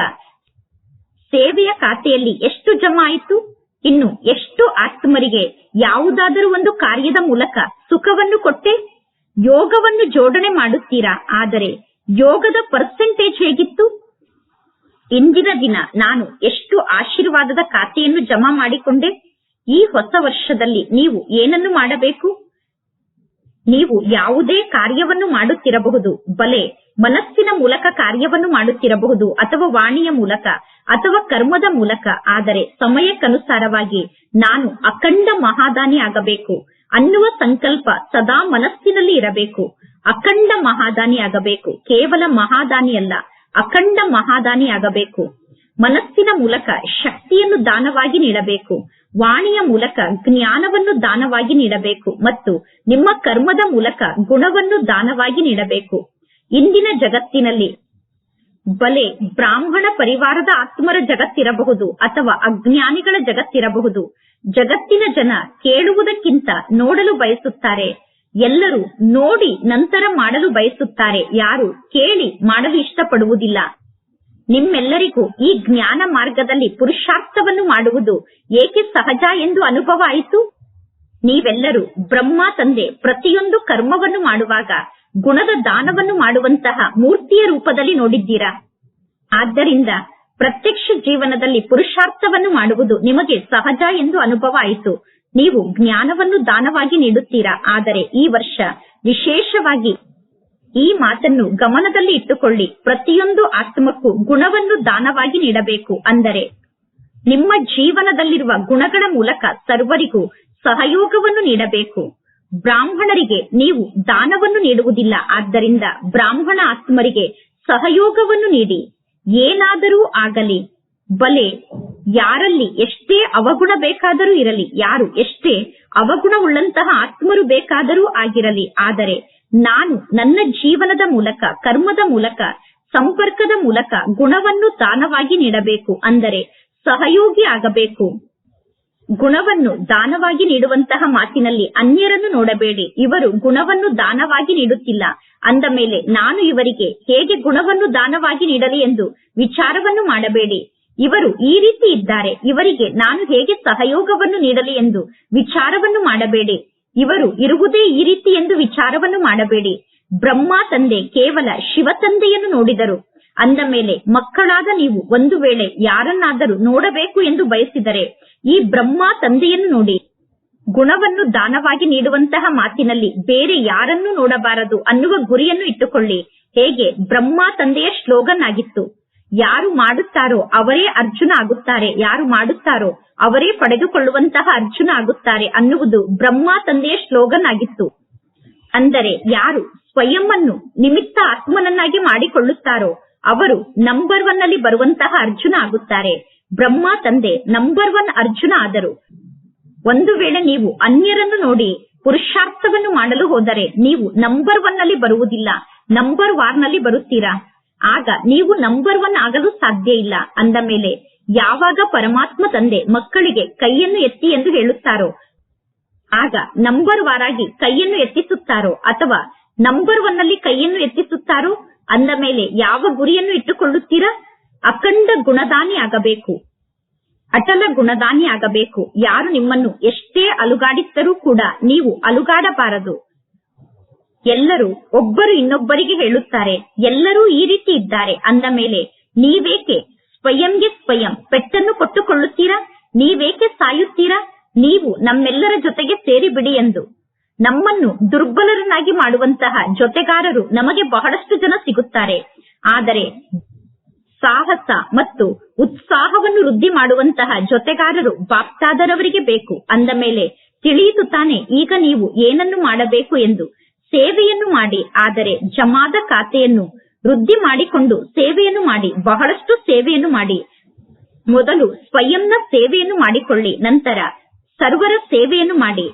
ಸೇವೆಯ ಖಾತೆಯಲ್ಲಿ ಎಷ್ಟು ಜಮಾ ಆಯಿತು? ಇನ್ನು ಎಷ್ಟು ಆತ್ಮರಿಗೆ ಯಾವುದಾದರೂ ಒಂದು ಕಾರ್ಯದ ಮೂಲಕ ಸುಖವನ್ನು ಕೊಟ್ಟೆ? ಯೋಗವನ್ನು ಜೋಡಣೆ ಮಾಡುತ್ತೀರಾ? ಆದರೆ ಯೋಗದ ಪರ್ಸೆಂಟೇಜ್ ಹೇಗಿತ್ತು? ಇಂದಿನ ದಿನ ನಾನು ಎಷ್ಟು ಆಶೀರ್ವಾದದ ಖಾತೆಯನ್ನು ಜಮಾ ಮಾಡಿಕೊಂಡೆ? ಈ ಹೊಸ ವರ್ಷದಲ್ಲಿ ನೀವು ಏನನ್ನು ಮಾಡಬೇಕು? ನೀವು ಯಾವುದೇ ಕಾರ್ಯವನ್ನು ಮಾಡುತ್ತಿರಬಹುದು. ಬಲೆ ಮನಸ್ಸಿನ ಮೂಲಕ ಕಾರ್ಯವನ್ನು ಮಾಡುತ್ತಿರಬಹುದು ಅಥವಾ ವಾಣಿಯ ಮೂಲಕ ಅಥವಾ ಕರ್ಮದ ಮೂಲಕ. ಆದರೆ ಸಮಯಕ್ಕನುಸಾರವಾಗಿ ನಾನು ಅಖಂಡ ಮಹಾದಾನಿ ಆಗಬೇಕು ಅನ್ನುವ ಸಂಕಲ್ಪ ಸದಾ ಮನಸ್ಸಿನಲ್ಲಿ ಇರಬೇಕು. ಅಖಂಡ ಮಹಾದಾನಿ ಆಗಬೇಕು. ಕೇವಲ ಮಹಾದಾನಿ ಅಲ್ಲ, ಅಖಂಡ ಮಹಾದಾನಿ ಆಗಬೇಕು. ಮನಸ್ಸಿನ ಮೂಲಕ ಶಕ್ತಿಯನ್ನು ದಾನವಾಗಿ ನೀಡಬೇಕು. ವಾಣಿಯ ಮೂಲಕ ಜ್ಞಾನವನ್ನು ದಾನವಾಗಿ ನೀಡಬೇಕು. ಮತ್ತು ನಿಮ್ಮ ಕರ್ಮದ ಮೂಲಕ ಗುಣವನ್ನು ದಾನವಾಗಿ ನೀಡಬೇಕು. ಇಂದಿನ ಜಗತ್ತಿನಲ್ಲಿ ಬಲೆ ಬ್ರಾಹ್ಮಣ ಪರಿವಾರದ ಆತ್ಮರ ಜಗತ್ತಿರಬಹುದು ಅಥವಾ ಅಜ್ಞಾನಿಗಳ ಜಗತ್ತಿರಬಹುದು. ಜಗತ್ತಿನ ಜನ ಕೇಳುವುದಕ್ಕಿಂತ ನೋಡಲು ಬಯಸುತ್ತಾರೆ. ಎಲ್ಲರೂ ನೋಡಿ ನಂತರ ಮಾಡಲು ಬಯಸುತ್ತಾರೆ. ಯಾರು ಕೇಳಿ ಮಾಡಲು ಇಷ್ಟಪಡುವುದಿಲ್ಲ. ನಿಮ್ಮೆಲ್ಲರಿಗೂ ಈ ಜ್ಞಾನ ಮಾರ್ಗದಲ್ಲಿ ಪುರುಷಾರ್ಥವನ್ನು ಮಾಡುವುದು ಏಕೆ ಸಹಜ ಎಂದು ಅನುಭವ ಆಯಿತು? ನೀವೆಲ್ಲರೂ ಬ್ರಹ್ಮ ತಂದೆ ಪ್ರತಿಯೊಂದು ಕರ್ಮವನ್ನು ಮಾಡುವಾಗ ಗುಣದ ದಾನವನ್ನು ಮಾಡುವಂತಹ ಮೂರ್ತಿಯ ರೂಪದಲ್ಲಿ ನೋಡಿದ್ದೀರಾ? ಆದ್ದರಿಂದ ಪ್ರತ್ಯಕ್ಷ ಜೀವನದಲ್ಲಿ ಪುರುಷಾರ್ಥವನ್ನು ಮಾಡುವುದು ನಿಮಗೆ ಸಹಜ ಎಂದು ಅನುಭವ ಆಯಿತು. ನೀವು ಜ್ಞಾನವನ್ನು ದಾನವಾಗಿ ನೀಡುತ್ತೀರಾ? ಆದರೆ ಈ ವರ್ಷ ವಿಶೇಷವಾಗಿ ಈ ಮಾತನ್ನು ಗಮನದಲ್ಲಿ ಇಟ್ಟುಕೊಳ್ಳಿ. ಪ್ರತಿಯೊಂದು ಆತ್ಮಕ್ಕೂ ಗುಣವನ್ನು ದಾನವಾಗಿ ನೀಡಬೇಕು. ಅಂದರೆ ನಿಮ್ಮ ಜೀವನದಲ್ಲಿರುವ ಗುಣಗಳ ಮೂಲಕ ಸರ್ವರಿಗೂ ಸಹಯೋಗವನ್ನು ನೀಡಬೇಕು. ಬ್ರಾಹ್ಮಣರಿಗೆ ನೀವು ದಾನವನ್ನು ನೀಡುವುದಿಲ್ಲ. ಆದ್ದರಿಂದ ಬ್ರಾಹ್ಮಣ ಆತ್ಮರಿಗೆ ಸಹಯೋಗವನ್ನು ನೀಡಿ. ಏನಾದರೂ ಆಗಲಿ, ಬಲೆ, ಯಾರಲ್ಲಿ ಎಷ್ಟೇ ಅವಗುಣ ಬೇಕಾದರೂ ಇರಲಿ, ಯಾರು ಎಷ್ಟೇ ಅವಗುಣವುಳ್ಳಂತಹ ಆತ್ಮರು ಬೇಕಾದರೂ ಆಗಿರಲಿ, ಆದರೆ ನಾನು ನನ್ನ ಜೀವನದ ಮೂಲಕ, ಕರ್ಮದ ಮೂಲಕ, ಸಂಪರ್ಕದ ಮೂಲಕ ಗುಣವನ್ನು ದಾನವಾಗಿ ನೀಡಬೇಕು. ಅಂದರೆ ಸಹಯೋಗಿ ಆಗಬೇಕು. ಗುಣವನ್ನು ದಾನವಾಗಿ ನೀಡುವಂತಹ ಮಾತಿನಲ್ಲಿ ಅನ್ಯರನ್ನು ನೋಡಬೇಡಿ. ಇವರು ಗುಣವನ್ನು ದಾನವಾಗಿ ನೀಡುತ್ತಿಲ್ಲ. ಅಂದ ಮೇಲೆ ನಾನು ಇವರಿಗೆ ಹೇಗೆ ಗುಣವನ್ನು ದಾನವಾಗಿ ನೀಡಲಿ ಎಂದು ವಿಚಾರವನ್ನು ಮಾಡಬೇಡಿ. ಇವರು ಈ ರೀತಿ ಇದ್ದಾರೆ. ಇವರಿಗೆ ನಾನು ಹೇಗೆ ಸಹಯೋಗವನ್ನು ನೀಡಲಿ ಎಂದು ವಿಚಾರವನ್ನು ಮಾಡಬೇಡಿ. ಇವರು ಇರುವುದೇ ಈ ರೀತಿ ಎಂದು ವಿಚಾರವನ್ನು ಮಾಡಬೇಡಿ. ಬ್ರಹ್ಮ ತಂದೆ ಕೇವಲ ಶಿವ ತಂದೆಯನ್ನು ನೋಡಿದರು. ಅಂದ ಮೇಲೆ ಮಕ್ಕಳಾದ ನೀವು ಒಂದು ವೇಳೆ ಯಾರನ್ನಾದರೂ ನೋಡಬೇಕು ಎಂದು ಬಯಸಿದರೆ ಈ ಬ್ರಹ್ಮ ತಂದೆಯನ್ನು ನೋಡಿ. ಗುಣವನ್ನು ದಾನವಾಗಿ ನೀಡುವಂತಹ ಮಾತಿನಲ್ಲಿ ಬೇರೆ ಯಾರನ್ನೂ ನೋಡಬಾರದು ಅನ್ನುವ ಗುರಿಯನ್ನು ಇಟ್ಟುಕೊಳ್ಳಿ. ಹೇಗೆ? ಬ್ರಹ್ಮ ತಂದೆಯ ಶ್ಲೋಗನ್ ಆಗಿತ್ತು ಯಾರು ಮಾಡುತ್ತಾರೋ ಅವರೇ ಅರ್ಜುನ ಆಗುತ್ತಾರೆ. ಯಾರು ಮಾಡುತ್ತಾರೋ ಅವರೇ ಪಡೆದುಕೊಳ್ಳುವಂತಹ ಅರ್ಜುನ ಆಗುತ್ತಾರೆ ಅನ್ನುವುದು ಬ್ರಹ್ಮ ತಂದೆಯ ಶ್ಲೋಗನ್ ಆಗಿತ್ತು ಅಂದರೆ ಯಾರು ಸ್ವಯಂ ಅನ್ನು ನಿಮಿತ್ತ ಆತ್ಮನನ್ನಾಗಿ ಮಾಡಿಕೊಳ್ಳುತ್ತಾರೋ ಅವರು ನಂಬರ್ ಒನ್ ಅಲ್ಲಿ ಬರುವಂತಹ ಅರ್ಜುನ ಆಗುತ್ತಾರೆ. ಬ್ರಹ್ಮ ತಂದೆ ನಂಬರ್ ಒನ್ ಅರ್ಜುನ ಆದರು. ಒಂದು ವೇಳೆ ನೀವು ಅನ್ಯರನ್ನು ನೋಡಿ ಪುರುಷಾರ್ಥವನ್ನು ಮಾಡಲು ಹೋದರೆ ನೀವು ನಂಬರ್ ಒನ್ ಅಲ್ಲಿ ಬರುವುದಿಲ್ಲ ನಂಬರ್ ವಾರ್ನಲ್ಲಿ ಬರುತ್ತೀರಾ? ಆಗ ನೀವು ನಂಬರ್ ಒನ್ ಆಗಲು ಸಾಧ್ಯ ಇಲ್ಲ. ಅಂದ ಮೇಲೆ, ಯಾವಾಗ ಪರಮಾತ್ಮ ತಂದೆ ಮಕ್ಕಳಿಗೆ ಕೈಯನ್ನು ಎತ್ತಿ ಎಂದು ಹೇಳುತ್ತಾರೋ, ಆಗ ನಂಬರ್ ವಾರಾಗಿ ಕೈಯನ್ನು ಎತ್ತಿಸುತ್ತಾರೋ ಅಥವಾ ನಂಬರ್ ಒನ್ ಅಲ್ಲಿ ಕೈಯನ್ನು ಎತ್ತಿಸುತ್ತಾರೋ ಅಂದ ಮೇಲೆ ಯಾವ ಗುರಿಯನ್ನು ಇಟ್ಟುಕೊಳ್ಳುತ್ತೀರಾ? ಅಖಂಡ ಗುಣದಾನಿ ಆಗಬೇಕು. ಅಟಲ ಗುಣದಾನಿ ಆಗಬೇಕು. ಯಾರು ನಿಮ್ಮನ್ನು ಎಷ್ಟೇ ಅಲುಗಾಡಿಸಿದರೂ ಕೂಡ ನೀವು ಅಲುಗಾಡಬಾರದು. ಎಲ್ಲರೂ ಒಬ್ಬರು ಇನ್ನೊಬ್ಬರಿಗೆ ಹೇಳುತ್ತಾರೆ, ಎಲ್ಲರೂ ಈ ರೀತಿ ಇದ್ದಾರೆ. ಅಂದ ಮೇಲೆ, ನೀವೇಕೆ ಸ್ವಯಂಗೆ ಸ್ವಯಂ ಪೆಟ್ಟನ್ನು ಕೊಟ್ಟುಕೊಳ್ಳುತ್ತೀರಾ? ನೀವೇಕೆ ಸಾಯುತ್ತೀರಾ? ನೀವು ನಮ್ಮೆಲ್ಲರ ಜೊತೆಗೆ ಸೇರಿಬಿಡಿ ಎಂದು. ನಮ್ಮನ್ನು ದುರ್ಬಲರನ್ನಾಗಿ ಮಾಡುವಂತಹ ಜೊತೆಗಾರರು ನಮಗೆ ಬಹಳಷ್ಟು ಜನ ಸಿಗುತ್ತಾರೆ. ಆದರೆ ಸಾಹಸ ಮತ್ತು ಉತ್ಸಾಹವನ್ನು ವೃದ್ಧಿ ಮಾಡುವಂತಹ ಜೊತೆಗಾರರು ಬಾಪ್ತಾದರವರಿಗೆ ಬೇಕು. ಅಂದ ಮೇಲೆ ತಿಳಿಯಿತು ತಾನೆ, ಈಗ ನೀವು ಏನನ್ನು ಮಾಡಬೇಕು ಎಂದು. ಸೇವೆಯನ್ನು ಮಾಡಿ, ಆದರೆ ಜಮಾದ ಖಾತೆಯನ್ನು ವೃದ್ಧಿ ಮಾಡಿಕೊಂಡು ಸೇವೆಯನ್ನು ಮಾಡಿ, ಬಹಳಷ್ಟು ಸೇವೆಯನ್ನು ಮಾಡಿ. ಮೊದಲು ಸ್ವಯಂನ ಸೇವೆಯನ್ನು ಮಾಡಿಕೊಳ್ಳಿ, ನಂತರ ಸರ್ವರ ಸೇವೆಯನ್ನು ಮಾಡಿ.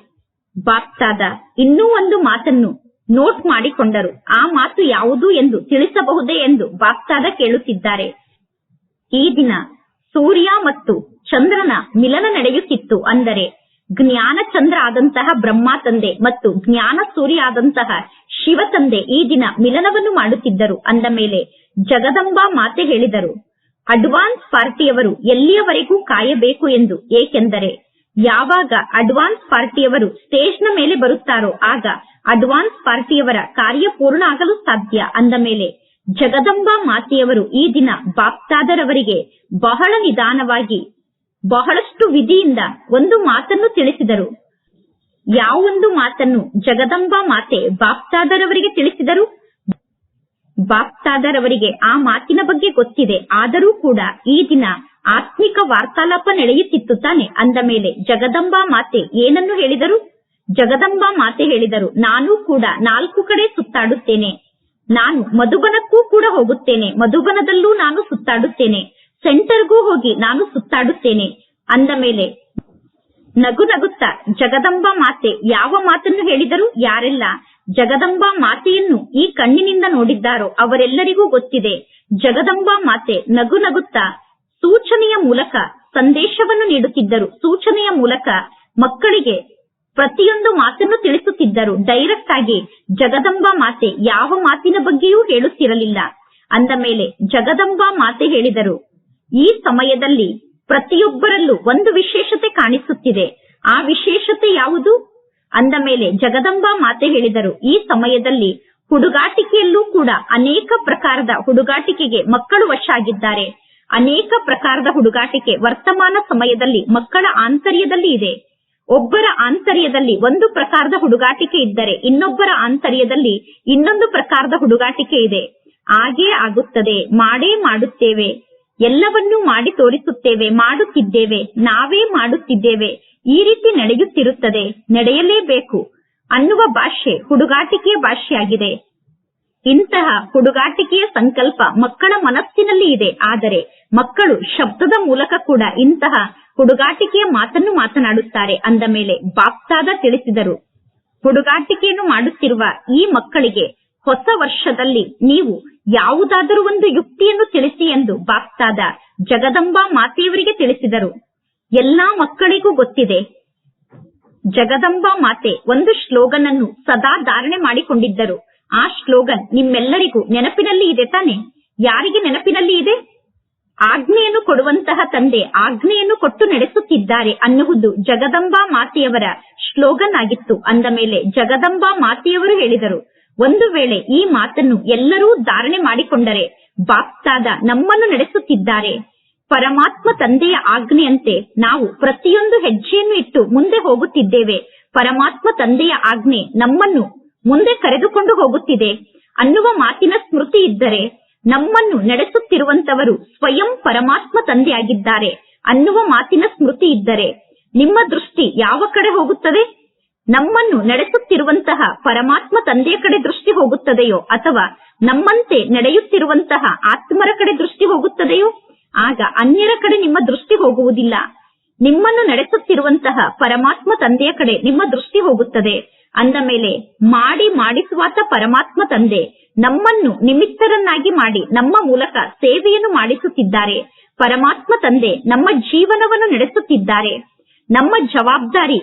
ಬಾಪ್ತಾದ. ಇನ್ನೂ ಒಂದು ಮಾತನ್ನು ನೋಟ್ ಮಾಡಿಕೊಂಡರು. ಆ ಮಾತು ಯಾವುದು ಎಂದು ತಿಳಿಸಬಹುದೇ ಎಂದು ಬಾಪ್ತಾದ ಕೇಳುತ್ತಿದ್ದಾರೆ. ಈ ದಿನ ಸೂರ್ಯ ಮತ್ತು ಚಂದ್ರನ ಮಿಲನ ನಡೆಯುತ್ತಿತ್ತು ಅಂದರೆ ಜ್ಞಾನ ಚಂದ್ರ ಆದಂತಹ ಬ್ರಹ್ಮ ತಂದೆ ಮತ್ತು ಜ್ಞಾನ ಸೂರ್ಯ ಆದಂತಹ ಶಿವ ತಂದೆ ಈ ದಿನ ಮಿಲನವನ್ನು ಮಾಡುತ್ತಿದ್ದರು. ಅಂದ ಮೇಲೆ ಜಗದಂಬಾ ಮಾತೆ ಹೇಳಿದರು, ಅಡ್ವಾನ್ಸ್ ಪಾರ್ಟಿಯವರು ಎಲ್ಲಿಯವರೆಗೂ ಕಾಯಬೇಕು ಎಂದು ಏಕೆಂದರೆ ಯಾವಾಗ ಅಡ್ವಾನ್ಸ್ ಪಾರ್ಟಿಯವರು ಸ್ಟೇಜ್ನ ಮೇಲೆ ಬರುತ್ತಾರೋ ಆಗ ಅಡ್ವಾನ್ಸ್ ಪಾರ್ಟಿಯವರ ಕಾರ್ಯ ಪೂರ್ಣ ಆಗಲು ಸಾಧ್ಯ ಅಂದ ಮೇಲೆ ಜಗದಂಬಾ ಮಾತೆಯವರು ಈ ದಿನ ಬಾಪ್ತಾದರವರಿಗೆ ಬಹಳ ನಿಧಾನವಾಗಿ, ಬಹಳಷ್ಟು ವಿಧಿಯಿಂದ ಒಂದು ಮಾತನ್ನು ತಿಳಿಸಿದರು. ಯಾವೊಂದು ಮಾತನ್ನು ಜಗದಂಬಾ ಮಾತೆ ಬಾಪ್ತಾದರವರಿಗೆ ತಿಳಿಸಿದರು? ಬಾಪ್ತಾದರವರಿಗೆ ಆ ಮಾತಿನ ಬಗ್ಗೆ ಗೊತ್ತಿದೆ. ಆದರೂ ಕೂಡ ಈ ದಿನ ಆತ್ಮಿಕ ವಾರ್ತಾಲಾಪ ನಡೆಯುತ್ತಿತ್ತು ತಾನೆ. ಅಂದ ಮೇಲೆ, ಜಗದಂಬಾ ಮಾತೆ, ಏನನ್ನು ಹೇಳಿದರು? ಜಗದಂಬಾ ಮಾತೆ ಹೇಳಿದರು, ನಾನು ಕೂಡ ನಾಲ್ಕು ಕಡೆ ಸುತ್ತಾಡುತ್ತೇನೆ. ನಾನು ಮಧುಬನಕ್ಕೂ ಕೂಡ ಹೋಗುತ್ತೇನೆ. ಮಧುಬನದಲ್ಲೂ ನಾನು ಸುತ್ತಾಡುತ್ತೇನೆ. ಸೆಂಟರ್ಗೂ ಹೋಗಿ ನಾನು ಸುತ್ತಾಡುತ್ತೇನೆ. ಅಂದ ಮೇಲೆ, ನಗು ನಗುತ್ತ, ಜಗದಂಬಾ ಮಾತೆ, ಯಾವ ಮಾತನ್ನು ಹೇಳಿದರು? ಯಾರೆಲ್ಲ ಜಗದಂಬಾ ಮಾತೆಯನ್ನು ಈ ಕಣ್ಣಿನಿಂದ ನೋಡಿದ್ದಾರೋ ಅವರೆಲ್ಲರಿಗೂ ಗೊತ್ತಿದೆ. ಜಗದಂಬಾ ಮಾತೆ ನಗು ನಗುತ್ತಾ ಸೂಚನೆಯ ಮೂಲಕ ಸಂದೇಶವನ್ನು ನೀಡುತ್ತಿದ್ದರು. ಸೂಚನೆಯ ಮೂಲಕ ಮಕ್ಕಳಿಗೆ ಪ್ರತಿಯೊಂದು ಮಾತನ್ನು ತಿಳಿಸುತ್ತಿದ್ದರು. ಡೈರೆಕ್ಟ್ ಆಗಿ ಜಗದಂಬಾ ಮಾತೆ ಯಾವ ಮಾತಿನ ಬಗ್ಗೆಯೂ ಹೇಳುತ್ತಿರಲಿಲ್ಲ. ಅಂದ ಮೇಲೆ ಜಗದಂಬಾ ಮಾತೆ ಹೇಳಿದರು, ಈ ಸಮಯದಲ್ಲಿ ಪ್ರತಿಯೊಬ್ಬರಲ್ಲೂ ಒಂದು ವಿಶೇಷತೆ ಕಾಣಿಸುತ್ತಿದೆ. ಆ ವಿಶೇಷತೆ ಯಾವುದು? ಅಂದ ಮೇಲೆ ಜಗದಂಬಾ ಮಾತೆ ಹೇಳಿದರು, ಈ ಸಮಯದಲ್ಲಿ ಹುಡುಗಾಟಿಕೆಯಲ್ಲೂ ಕೂಡ ಅನೇಕ ಪ್ರಕಾರದ ಹುಡುಗಾಟಿಕೆಗೆ ಮಕ್ಕಳು ವಶ ಆಗಿದ್ದಾರೆ ಅನೇಕ ಪ್ರಕಾರದ ಹುಡುಗಾಟಿಕೆ ವರ್ತಮಾನ ಸಮಯದಲ್ಲಿ, ಮಕ್ಕಳ ಆಂತರ್ಯದಲ್ಲಿ ಇದೆ. ಒಬ್ಬರ ಆಂತರ್ಯದಲ್ಲಿ ಒಂದು ಪ್ರಕಾರದ ಹುಡುಗಾಟಿಕೆ ಇದ್ದರೆ ಇನ್ನೊಬ್ಬರ ಆಂತರ್ಯದಲ್ಲಿ ಇನ್ನೊಂದು ಪ್ರಕಾರದ ಹುಡುಗಾಟಿಕೆ ಇದೆ. ಹಾಗೇ ಆಗುತ್ತದೆ. ಮಾಡೇ ಮಾಡುತ್ತೇವೆ. ಎಲ್ಲವನ್ನೂ ಮಾಡಿ ತೋರಿಸುತ್ತೇವೆ. ಮಾಡುತ್ತಿದ್ದೇವೆ. ನಾವೇ ಮಾಡುತ್ತಿದ್ದೇವೆ. ಈ ರೀತಿ ನಡೆಯುತ್ತಿರುತ್ತದೆ. ನಡೆಯಲೇಬೇಕು. ಅನ್ನುವ ಭಾಷೆ ಹುಡುಗಾಟಿಕೆಯ ಭಾಷೆಯಾಗಿದೆ. ಇಂತಹ ಹುಡುಗಾಟಿಕೆಯ ಸಂಕಲ್ಪ ಮಕ್ಕಳ ಮನಸ್ಸಿನಲ್ಲಿ ಇದೆ. ಆದರೆ ಮಕ್ಕಳು ಶಬ್ದದ ಮೂಲಕ ಕೂಡ ಇಂತಹ ಹುಡುಗಾಟಿಕೆಯ ಮಾತನ್ನು ಮಾತನಾಡುತ್ತಾರೆ ಅಂದ ಮೇಲೆ ಬಾಪ್ತಾದ ತಿಳಿಸಿದರು. ಹುಡುಗಾಟಿಕೆಯನ್ನು ಮಾಡುತ್ತಿರುವ ಈ ಮಕ್ಕಳಿಗೆ ಹೊಸ ವರ್ಷದಲ್ಲಿ ನೀವು ಯಾವುದಾದರೂ ಒಂದು ಯುಕ್ತಿಯನ್ನು ತಿಳಿಸಿ ಎಂದು ಬಾಪ್ತಾದ ಜಗದಂಬಾ ಮಾತೆಯವರಿಗೆ ತಿಳಿಸಿದರು. ಎಲ್ಲಾ ಮಕ್ಕಳಿಗೂ ಗೊತ್ತಿದೆ. ಜಗದಂಬಾ ಮಾತೆ ಒಂದು ಶ್ಲೋಗನ್ ಅನ್ನು ಸದಾ ಧಾರಣೆ ಮಾಡಿಕೊಂಡಿದ್ದರು. ಆ ಶ್ಲೋಗನ್ ನಿಮ್ಮೆಲ್ಲರಿಗೂ ನೆನಪಿನಲ್ಲಿ ಇದೆ ತಾನೆ? ಯಾರಿಗೆ ನೆನಪಿನಲ್ಲಿ ಇದೆ? ಆಜ್ಞೆಯನ್ನು ಕೊಡುವಂತಹ ತಂದೆ ಆಜ್ಞೆಯನ್ನು ಕೊಟ್ಟು ನಡೆಸುತ್ತಿದ್ದಾರೆ ಅನ್ನುವುದು ಜಗದಂಬಾ ಮಾತೆಯವರ ಶ್ಲೋಗನ್ ಆಗಿತ್ತು. ಅಂದ ಮೇಲೆ ಜಗದಂಬಾ ಮಾತೆಯವರು ಹೇಳಿದರು, ಒಂದು ವೇಳೆ ಈ ಮಾತನ್ನು ಎಲ್ಲರೂ ಧಾರಣೆ ಮಾಡಿಕೊಂಡರೆ ಬಾಪ್ತಾದ ನಮ್ಮನ್ನು ನಡೆಸುತ್ತಿದ್ದಾರೆ. ಪರಮಾತ್ಮ ತಂದೆಯ ಆಜ್ಞೆಯಂತೆ ನಾವು ಪ್ರತಿಯೊಂದು ಹೆಜ್ಜೆಯನ್ನು ಇಟ್ಟು ಮುಂದೆ ಹೋಗುತ್ತಿದ್ದೇವೆ. ಪರಮಾತ್ಮ ತಂದೆಯ ಆಜ್ಞೆ ನಮ್ಮನ್ನು ಮುಂದೆ ಕರೆದುಕೊಂಡು ಹೋಗುತ್ತಿದೆ ಅನ್ನುವ ಮಾತಿನ ಸ್ಮೃತಿ ಇದ್ದರೆ ನಮ್ಮನ್ನು ನಡೆಸುತ್ತಿರುವಂತವರು ಸ್ವಯಂ ಪರಮಾತ್ಮ ತಂದೆಯಾಗಿದ್ದಾರೆ ಅನ್ನುವ ಮಾತಿನ ಸ್ಮೃತಿ ಇದ್ದರೆ ನಿಮ್ಮ ದೃಷ್ಟಿ ಯಾವ ಕಡೆ ಹೋಗುತ್ತದೆ? ನಮ್ಮನ್ನು ನಡೆಸುತ್ತಿರುವಂತಹ ಪರಮಾತ್ಮ ತಂದೆಯ ಕಡೆ ದೃಷ್ಟಿ ಹೋಗುತ್ತದೆಯೋ ಅಥವಾ ನಮ್ಮಂತೆ ನಡೆಯುತ್ತಿರುವಂತಹ ಆತ್ಮರ ಕಡೆ ದೃಷ್ಟಿ ಹೋಗುತ್ತದೆಯೋ? ಆಗ ಅನ್ಯರ ಕಡೆ ನಿಮ್ಮ ದೃಷ್ಟಿ ಹೋಗುವುದಿಲ್ಲ. ನಿಮ್ಮನ್ನು ನಡೆಸುತ್ತಿರುವಂತಹ ಪರಮಾತ್ಮ ತಂದೆಯ ಕಡೆ ನಿಮ್ಮ ದೃಷ್ಟಿ ಹೋಗುತ್ತದೆ. ಅಂದ ಮೇಲೆ, ಮಾಡಿ ಮಾಡಿಸುವಾತ ಪರಮಾತ್ಮ ತಂದೆ ನಮ್ಮನ್ನು ನಿಮಿತ್ತರನ್ನಾಗಿ ಮಾಡಿ ನಮ್ಮ ಮೂಲಕ ಸೇವೆಯನ್ನು ಮಾಡಿಸುತ್ತಿದ್ದಾರೆ. ಪರಮಾತ್ಮ ತಂದೆ ನಮ್ಮ ಜೀವನವನ್ನು ನಡೆಸುತ್ತಿದ್ದಾರೆ. ನಮ್ಮ ಜವಾಬ್ದಾರಿ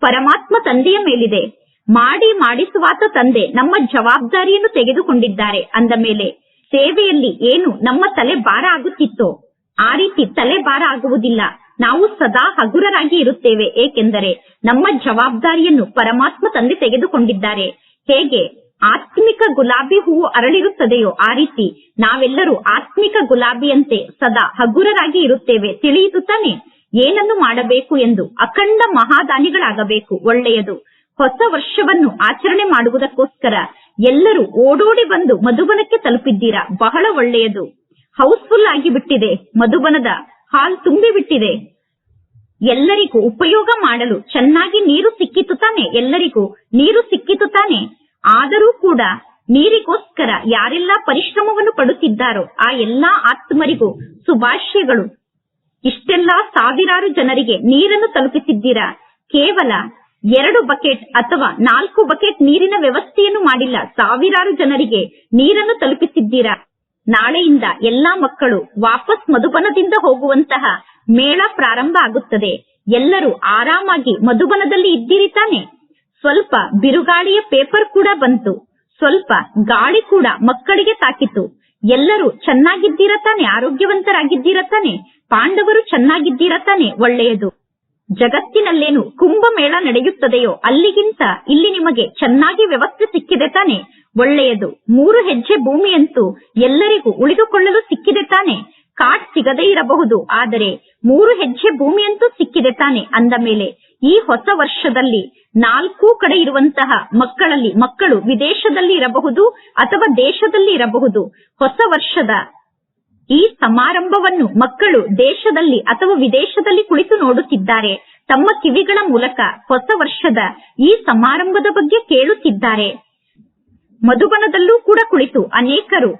ಪರಮಾತ್ಮ ತಂದೆಯ ಮೇಲಿದೆ. ಮಾಡಿ ಮಾಡಿಸುವಾತ ತಂದೆ ನಮ್ಮ ಜವಾಬ್ದಾರಿಯನ್ನು ತೆಗೆದುಕೊಂಡಿದ್ದಾರೆ. ಅಂದ ಮೇಲೆ ಸೇವೆಯಲ್ಲಿ ಏನು ನಮ್ಮ ತಲೆ ಭಾರ ಆಗುತ್ತಿತ್ತೋ ಆ ರೀತಿ ತಲೆ ಭಾರ ಆಗುವುದಿಲ್ಲ. ನಾವು ಸದಾ ಹಗುರರಾಗಿ ಇರುತ್ತೇವೆ. ಏಕೆಂದರೆ ನಮ್ಮ ಜವಾಬ್ದಾರಿಯನ್ನು ಪರಮಾತ್ಮ ತಂದೆ ತೆಗೆದುಕೊಂಡಿದ್ದಾರೆ. ಹೇಗೆ? ಆತ್ಮಿಕ ಗುಲಾಬಿ ಹೂವು ಅರಳಿರುತ್ತದೆಯೋ ಆ ರೀತಿ ನಾವೆಲ್ಲರೂ ಆತ್ಮಿಕ ಗುಲಾಬಿಯಂತೆ ಸದಾ ಹಗುರರಾಗಿ ಇರುತ್ತೇವೆ ತಿಳಿಯಿತು ತಾನೆ? ಏನನ್ನು ಮಾಡಬೇಕು ಎಂದು ಅಖಂಡ ಮಹಾದಾನಿಗಳಾಗಬೇಕು, ಒಳ್ಳೆಯದು. ಹೊಸ ವರ್ಷವನ್ನು ಆಚರಣೆ ಮಾಡುವುದಕ್ಕೋಸ್ಕರ ಎಲ್ಲರೂ ಓಡೋಡಿ ಬಂದು ಮಧುಬನಕ್ಕೆ ತಲುಪಿದ್ದೀರಾ? ಬಹಳ ಒಳ್ಳೆಯದು. ಹೌಸ್ಫುಲ್ ಆಗಿ ಬಿಟ್ಟಿದೆ ಮಧುಬನದ ಹಾಲ್ ತುಂಬಿ ಬಿಟ್ಟಿದೆ ಎಲ್ಲರಿಗೂ ಉಪಯೋಗ ಮಾಡಲು ಚೆನ್ನಾಗಿ ನೀರು ಸಿಕ್ಕಿತು ತಾನೆ? ಎಲ್ಲರಿಗೂ ನೀರು ಸಿಕ್ಕಿತು ತಾನೆ? ಆದರೂ ಕೂಡ ನೀರಿಗೋಸ್ಕರ ಯಾರೆಲ್ಲ ಪರಿಶ್ರಮವನ್ನು ಪಡುತ್ತಿದ್ದಾರೋ ಆ ಎಲ್ಲಾ ಆತ್ಮರಿಗೂ ಶುಭಾಶಯಗಳು ಇಷ್ಟೆಲ್ಲಾ ಸಾವಿರಾರು ಜನರಿಗೆ ನೀರನ್ನು ತಲುಪಿಸಿದ್ದೀರಾ? ಕೇವಲ ಎರಡು ಬಕೆಟ್ ಅಥವಾ ನಾಲ್ಕು ಬಕೆಟ್ ನೀರಿನ ವ್ಯವಸ್ಥೆಯನ್ನು ಮಾಡಿಲ್ಲ ಸಾವಿರಾರು ಜನರಿಗೆ ನೀರನ್ನು ತಲುಪಿಸಿದ್ದೀರಾ? ನಾಳೆಯಿಂದ ಎಲ್ಲಾ ಮಕ್ಕಳು ವಾಪಸ್ ಮಧುಬನದಿಂದ ಹೋಗುವಂತಹ ಮೇಳ ಪ್ರಾರಂಭ ಆಗುತ್ತದೆ. ಎಲ್ಲರೂ ಆರಾಮಾಗಿ ಮಧುಬನದಲ್ಲಿ ಇದ್ದೀರಿ ತಾನೆ? ಸ್ವಲ್ಪ ಬಿರುಗಾಳಿಯ ಪೇಪರ್ ಕೂಡ ಬಂತು. ಸ್ವಲ್ಪ ಗಾಳಿ ಕೂಡ ಮಕ್ಕಳಿಗೆ ತಾಕಿತು ಎಲ್ಲರೂ ಚೆನ್ನಾಗಿದ್ದೀರ ತಾನೆ, ಆರೋಗ್ಯವಂತರಾಗಿದ್ದೀರ ತಾನೆ, ಪಾಂಡವರು ಚೆನ್ನಾಗಿದ್ದೀರ ತಾನೆ, ಒಳ್ಳೆಯದು. ಜಗತ್ತಿನಲ್ಲೇನು ಕುಂಭಮೇಳ ನಡೆಯುತ್ತದೆಯೋ, ಅಲ್ಲಿಗಿಂತ ಇಲ್ಲಿ ನಿಮಗೆ ಚೆನ್ನಾಗಿ ವ್ಯವಸ್ಥೆ ಸಿಕ್ಕಿದೆ ತಾನೆ, ಒಳ್ಳೆಯದು. ಮೂರು ಹೆಜ್ಜೆ ಭೂಮಿಯಂತೂ ಎಲ್ಲರಿಗೂ ಉಳಿದುಕೊಳ್ಳಲು ಸಿಕ್ಕಿದೆ ತಾನೆ ಕಾಟ್ ಸಿಗದೇ ಇರಬಹುದು, ಆದರೆ ಮೂರು ಹೆಜ್ಜೆ ಭೂಮಿಯಂತೂ ಸಿಕ್ಕಿದೆ ತಾನೆ ಅಂದ ಮೇಲೆ, ಈ ಹೊಸ ವರ್ಷದಲ್ಲಿ ನಾಲ್ಕು ಕಡೆ ಇರುವಂತಹ ಮಕ್ಕಳಲ್ಲಿ, ಮಕ್ಕಳು ವಿದೇಶದಲ್ಲಿ ಇರಬಹುದು ಅಥವಾ ದೇಶದಲ್ಲಿ ಇರಬಹುದು, ಹೊಸ ವರ್ಷದ ಈ ಸಮಾರಂಭವನ್ನು ಮಕ್ಕಳು ದೇಶದಲ್ಲಿ ಅಥವಾ ವಿದೇಶದಲ್ಲಿ ಕುಳಿತು ನೋಡುತ್ತಿದ್ದಾರೆ, ತಮ್ಮ ಕಿವಿಗಳ ಮೂಲಕ ಹೊಸ ವರ್ಷದ ಈ ಸಮಾರಂಭದ ಬಗ್ಗೆ ಕೇಳುತ್ತಿದ್ದಾರೆ. ಮಧುಬನದಲ್ಲೂ ಕೂಡ ಕುಳಿತು ಅನೇಕರು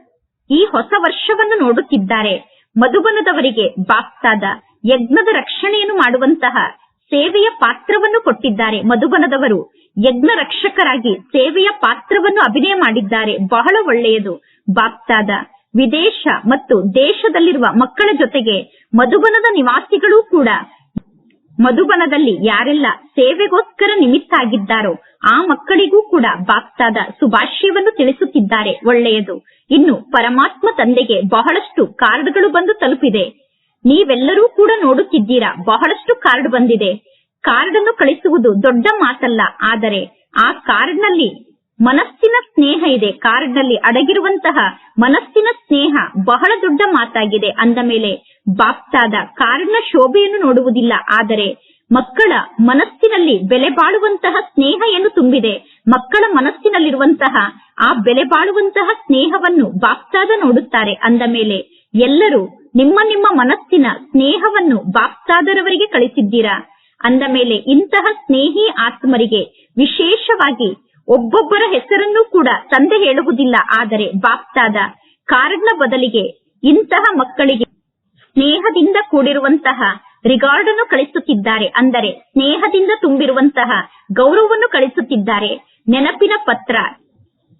ಈ ಹೊಸ ವರ್ಷವನ್ನು ನೋಡುತ್ತಿದ್ದಾರೆ. ಮಧುಬನದವರಿಗೆ ಬಾಪ್ತಾದ ಯಜ್ಞದ ರಕ್ಷಣೆಯನ್ನು ಮಾಡುವಂತಹ ಸೇವೆಯ ಪಾತ್ರವನ್ನು ಕೊಟ್ಟಿದ್ದಾರೆ. ಮಧುಬನದವರು ಯಜ್ಞ ರಕ್ಷಕರಾಗಿ ಸೇವೆಯ ಪಾತ್ರವನ್ನು ಅಭಿನಯ ಮಾಡಿದ್ದಾರೆ. ಬಹಳ ಒಳ್ಳೆಯದು. ಬಾಪ್ತಾದ ವಿದೇಶ ಮತ್ತು ದೇಶದಲ್ಲಿರುವ ಮಕ್ಕಳ ಜೊತೆಗೆ ಮಧುಬನದ ನಿವಾಸಿಗಳು ಕೂಡ ಮಧುಬನದಲ್ಲಿ ಯಾರೆಲ್ಲ ಸೇವೆಗೋಸ್ಕರ ನಿಮಿತ್ತ ಆಗಿದ್ದಾರೋ ಆ ಮಕ್ಕಳಿಗೂ ಕೂಡ ಬಾಪ್ತಾದ ಶುಭಾಶಯವನ್ನು ತಿಳಿಸುತ್ತಿದ್ದಾರೆ. ಒಳ್ಳೆಯದು. ಇನ್ನು ಪರಮಾತ್ಮ ತಂದೆಗೆ ಬಹಳಷ್ಟು ಕಾರ್ಡ್ಗಳು ಬಂದು ತಲುಪಿದೆ. ನೀವೆಲ್ಲರೂ ಕೂಡ ನೋಡುತ್ತಿದ್ದೀರಾ? ಬಹಳಷ್ಟು ಕಾರ್ಡ್ ಬಂದಿದೆ. ಕಾರ್ಡ್ ಅನ್ನು ಕಳಿಸುವುದು ದೊಡ್ಡ ಮಾತಲ್ಲ. ಆದರೆ ಆ ಕಾರ್ಡ್ನಲ್ಲಿ ಮನಸ್ಸಿನ ಸ್ನೇಹ ಇದೆ. ಕಾರ್ಡ್ನಲ್ಲಿ ಅಡಗಿರುವಂತಹ ಮನಸ್ಸಿನ ಸ್ನೇಹ ಬಹಳ ದೊಡ್ಡ ಮಾತಾಗಿದೆ. ಅಂದ ಮೇಲೆ ಬಾಪ್ತಾದ, ಕಾರ್ಡ್ನ ಶೋಭೆಯನ್ನು ನೋಡುವುದಿಲ್ಲ. ಆದರೆ ಮಕ್ಕಳ ಮನಸ್ಸಿನಲ್ಲಿ ಬೆಲೆ ಬಾಳುವಂತಹ ಸ್ನೇಹ ಏನು ತುಂಬಿದೆ. ಮಕ್ಕಳ ಮನಸ್ಸಿನಲ್ಲಿರುವಂತಹ ಆ ಬೆಲೆ ಬಾಳುವಂತಹ ಸ್ನೇಹವನ್ನು ಬಾಪ್ತಾದ ನೋಡುತ್ತಾರೆ. ಅಂದ ಮೇಲೆ ಎಲ್ಲರೂ ನಿಮ್ಮ ನಿಮ್ಮ ಮನಸ್ಸಿನ ಸ್ನೇಹವನ್ನು ಬಾಪ್ತಾದರವರಿಗೆ ಕಳಿಸಿದ್ದೀರಾ? ಅಂದ ಮೇಲೆ ಇಂತಹ ಸ್ನೇಹಿ ಆತ್ಮರಿಗೆ ವಿಶೇಷವಾಗಿ ಒಬ್ಬೊಬ್ಬರ ಹೆಸರನ್ನು ಕೂಡ ತಂದೆ ಹೇಳುವುದಿಲ್ಲ. ಆದರೆ ಬಾಪ್ತಾದ ಕಾರ್ಡ್ನ ಬದಲಿಗೆ ಇಂತಹ ಮಕ್ಕಳಿಗೆ ಸ್ನೇಹದಿಂದ ಕೂಡಿರುವಂತಹ ರಿಗಾರ್ಡ್ ಅನ್ನು ಕಳಿಸುತ್ತಿದ್ದಾರೆ. ಅಂದರೆ ಸ್ನೇಹದಿಂದ ತುಂಬಿರುವಂತಹ ಗೌರವವನ್ನು ಕಳಿಸುತ್ತಿದ್ದಾರೆ. ನೆನಪಿನ ಪತ್ರ,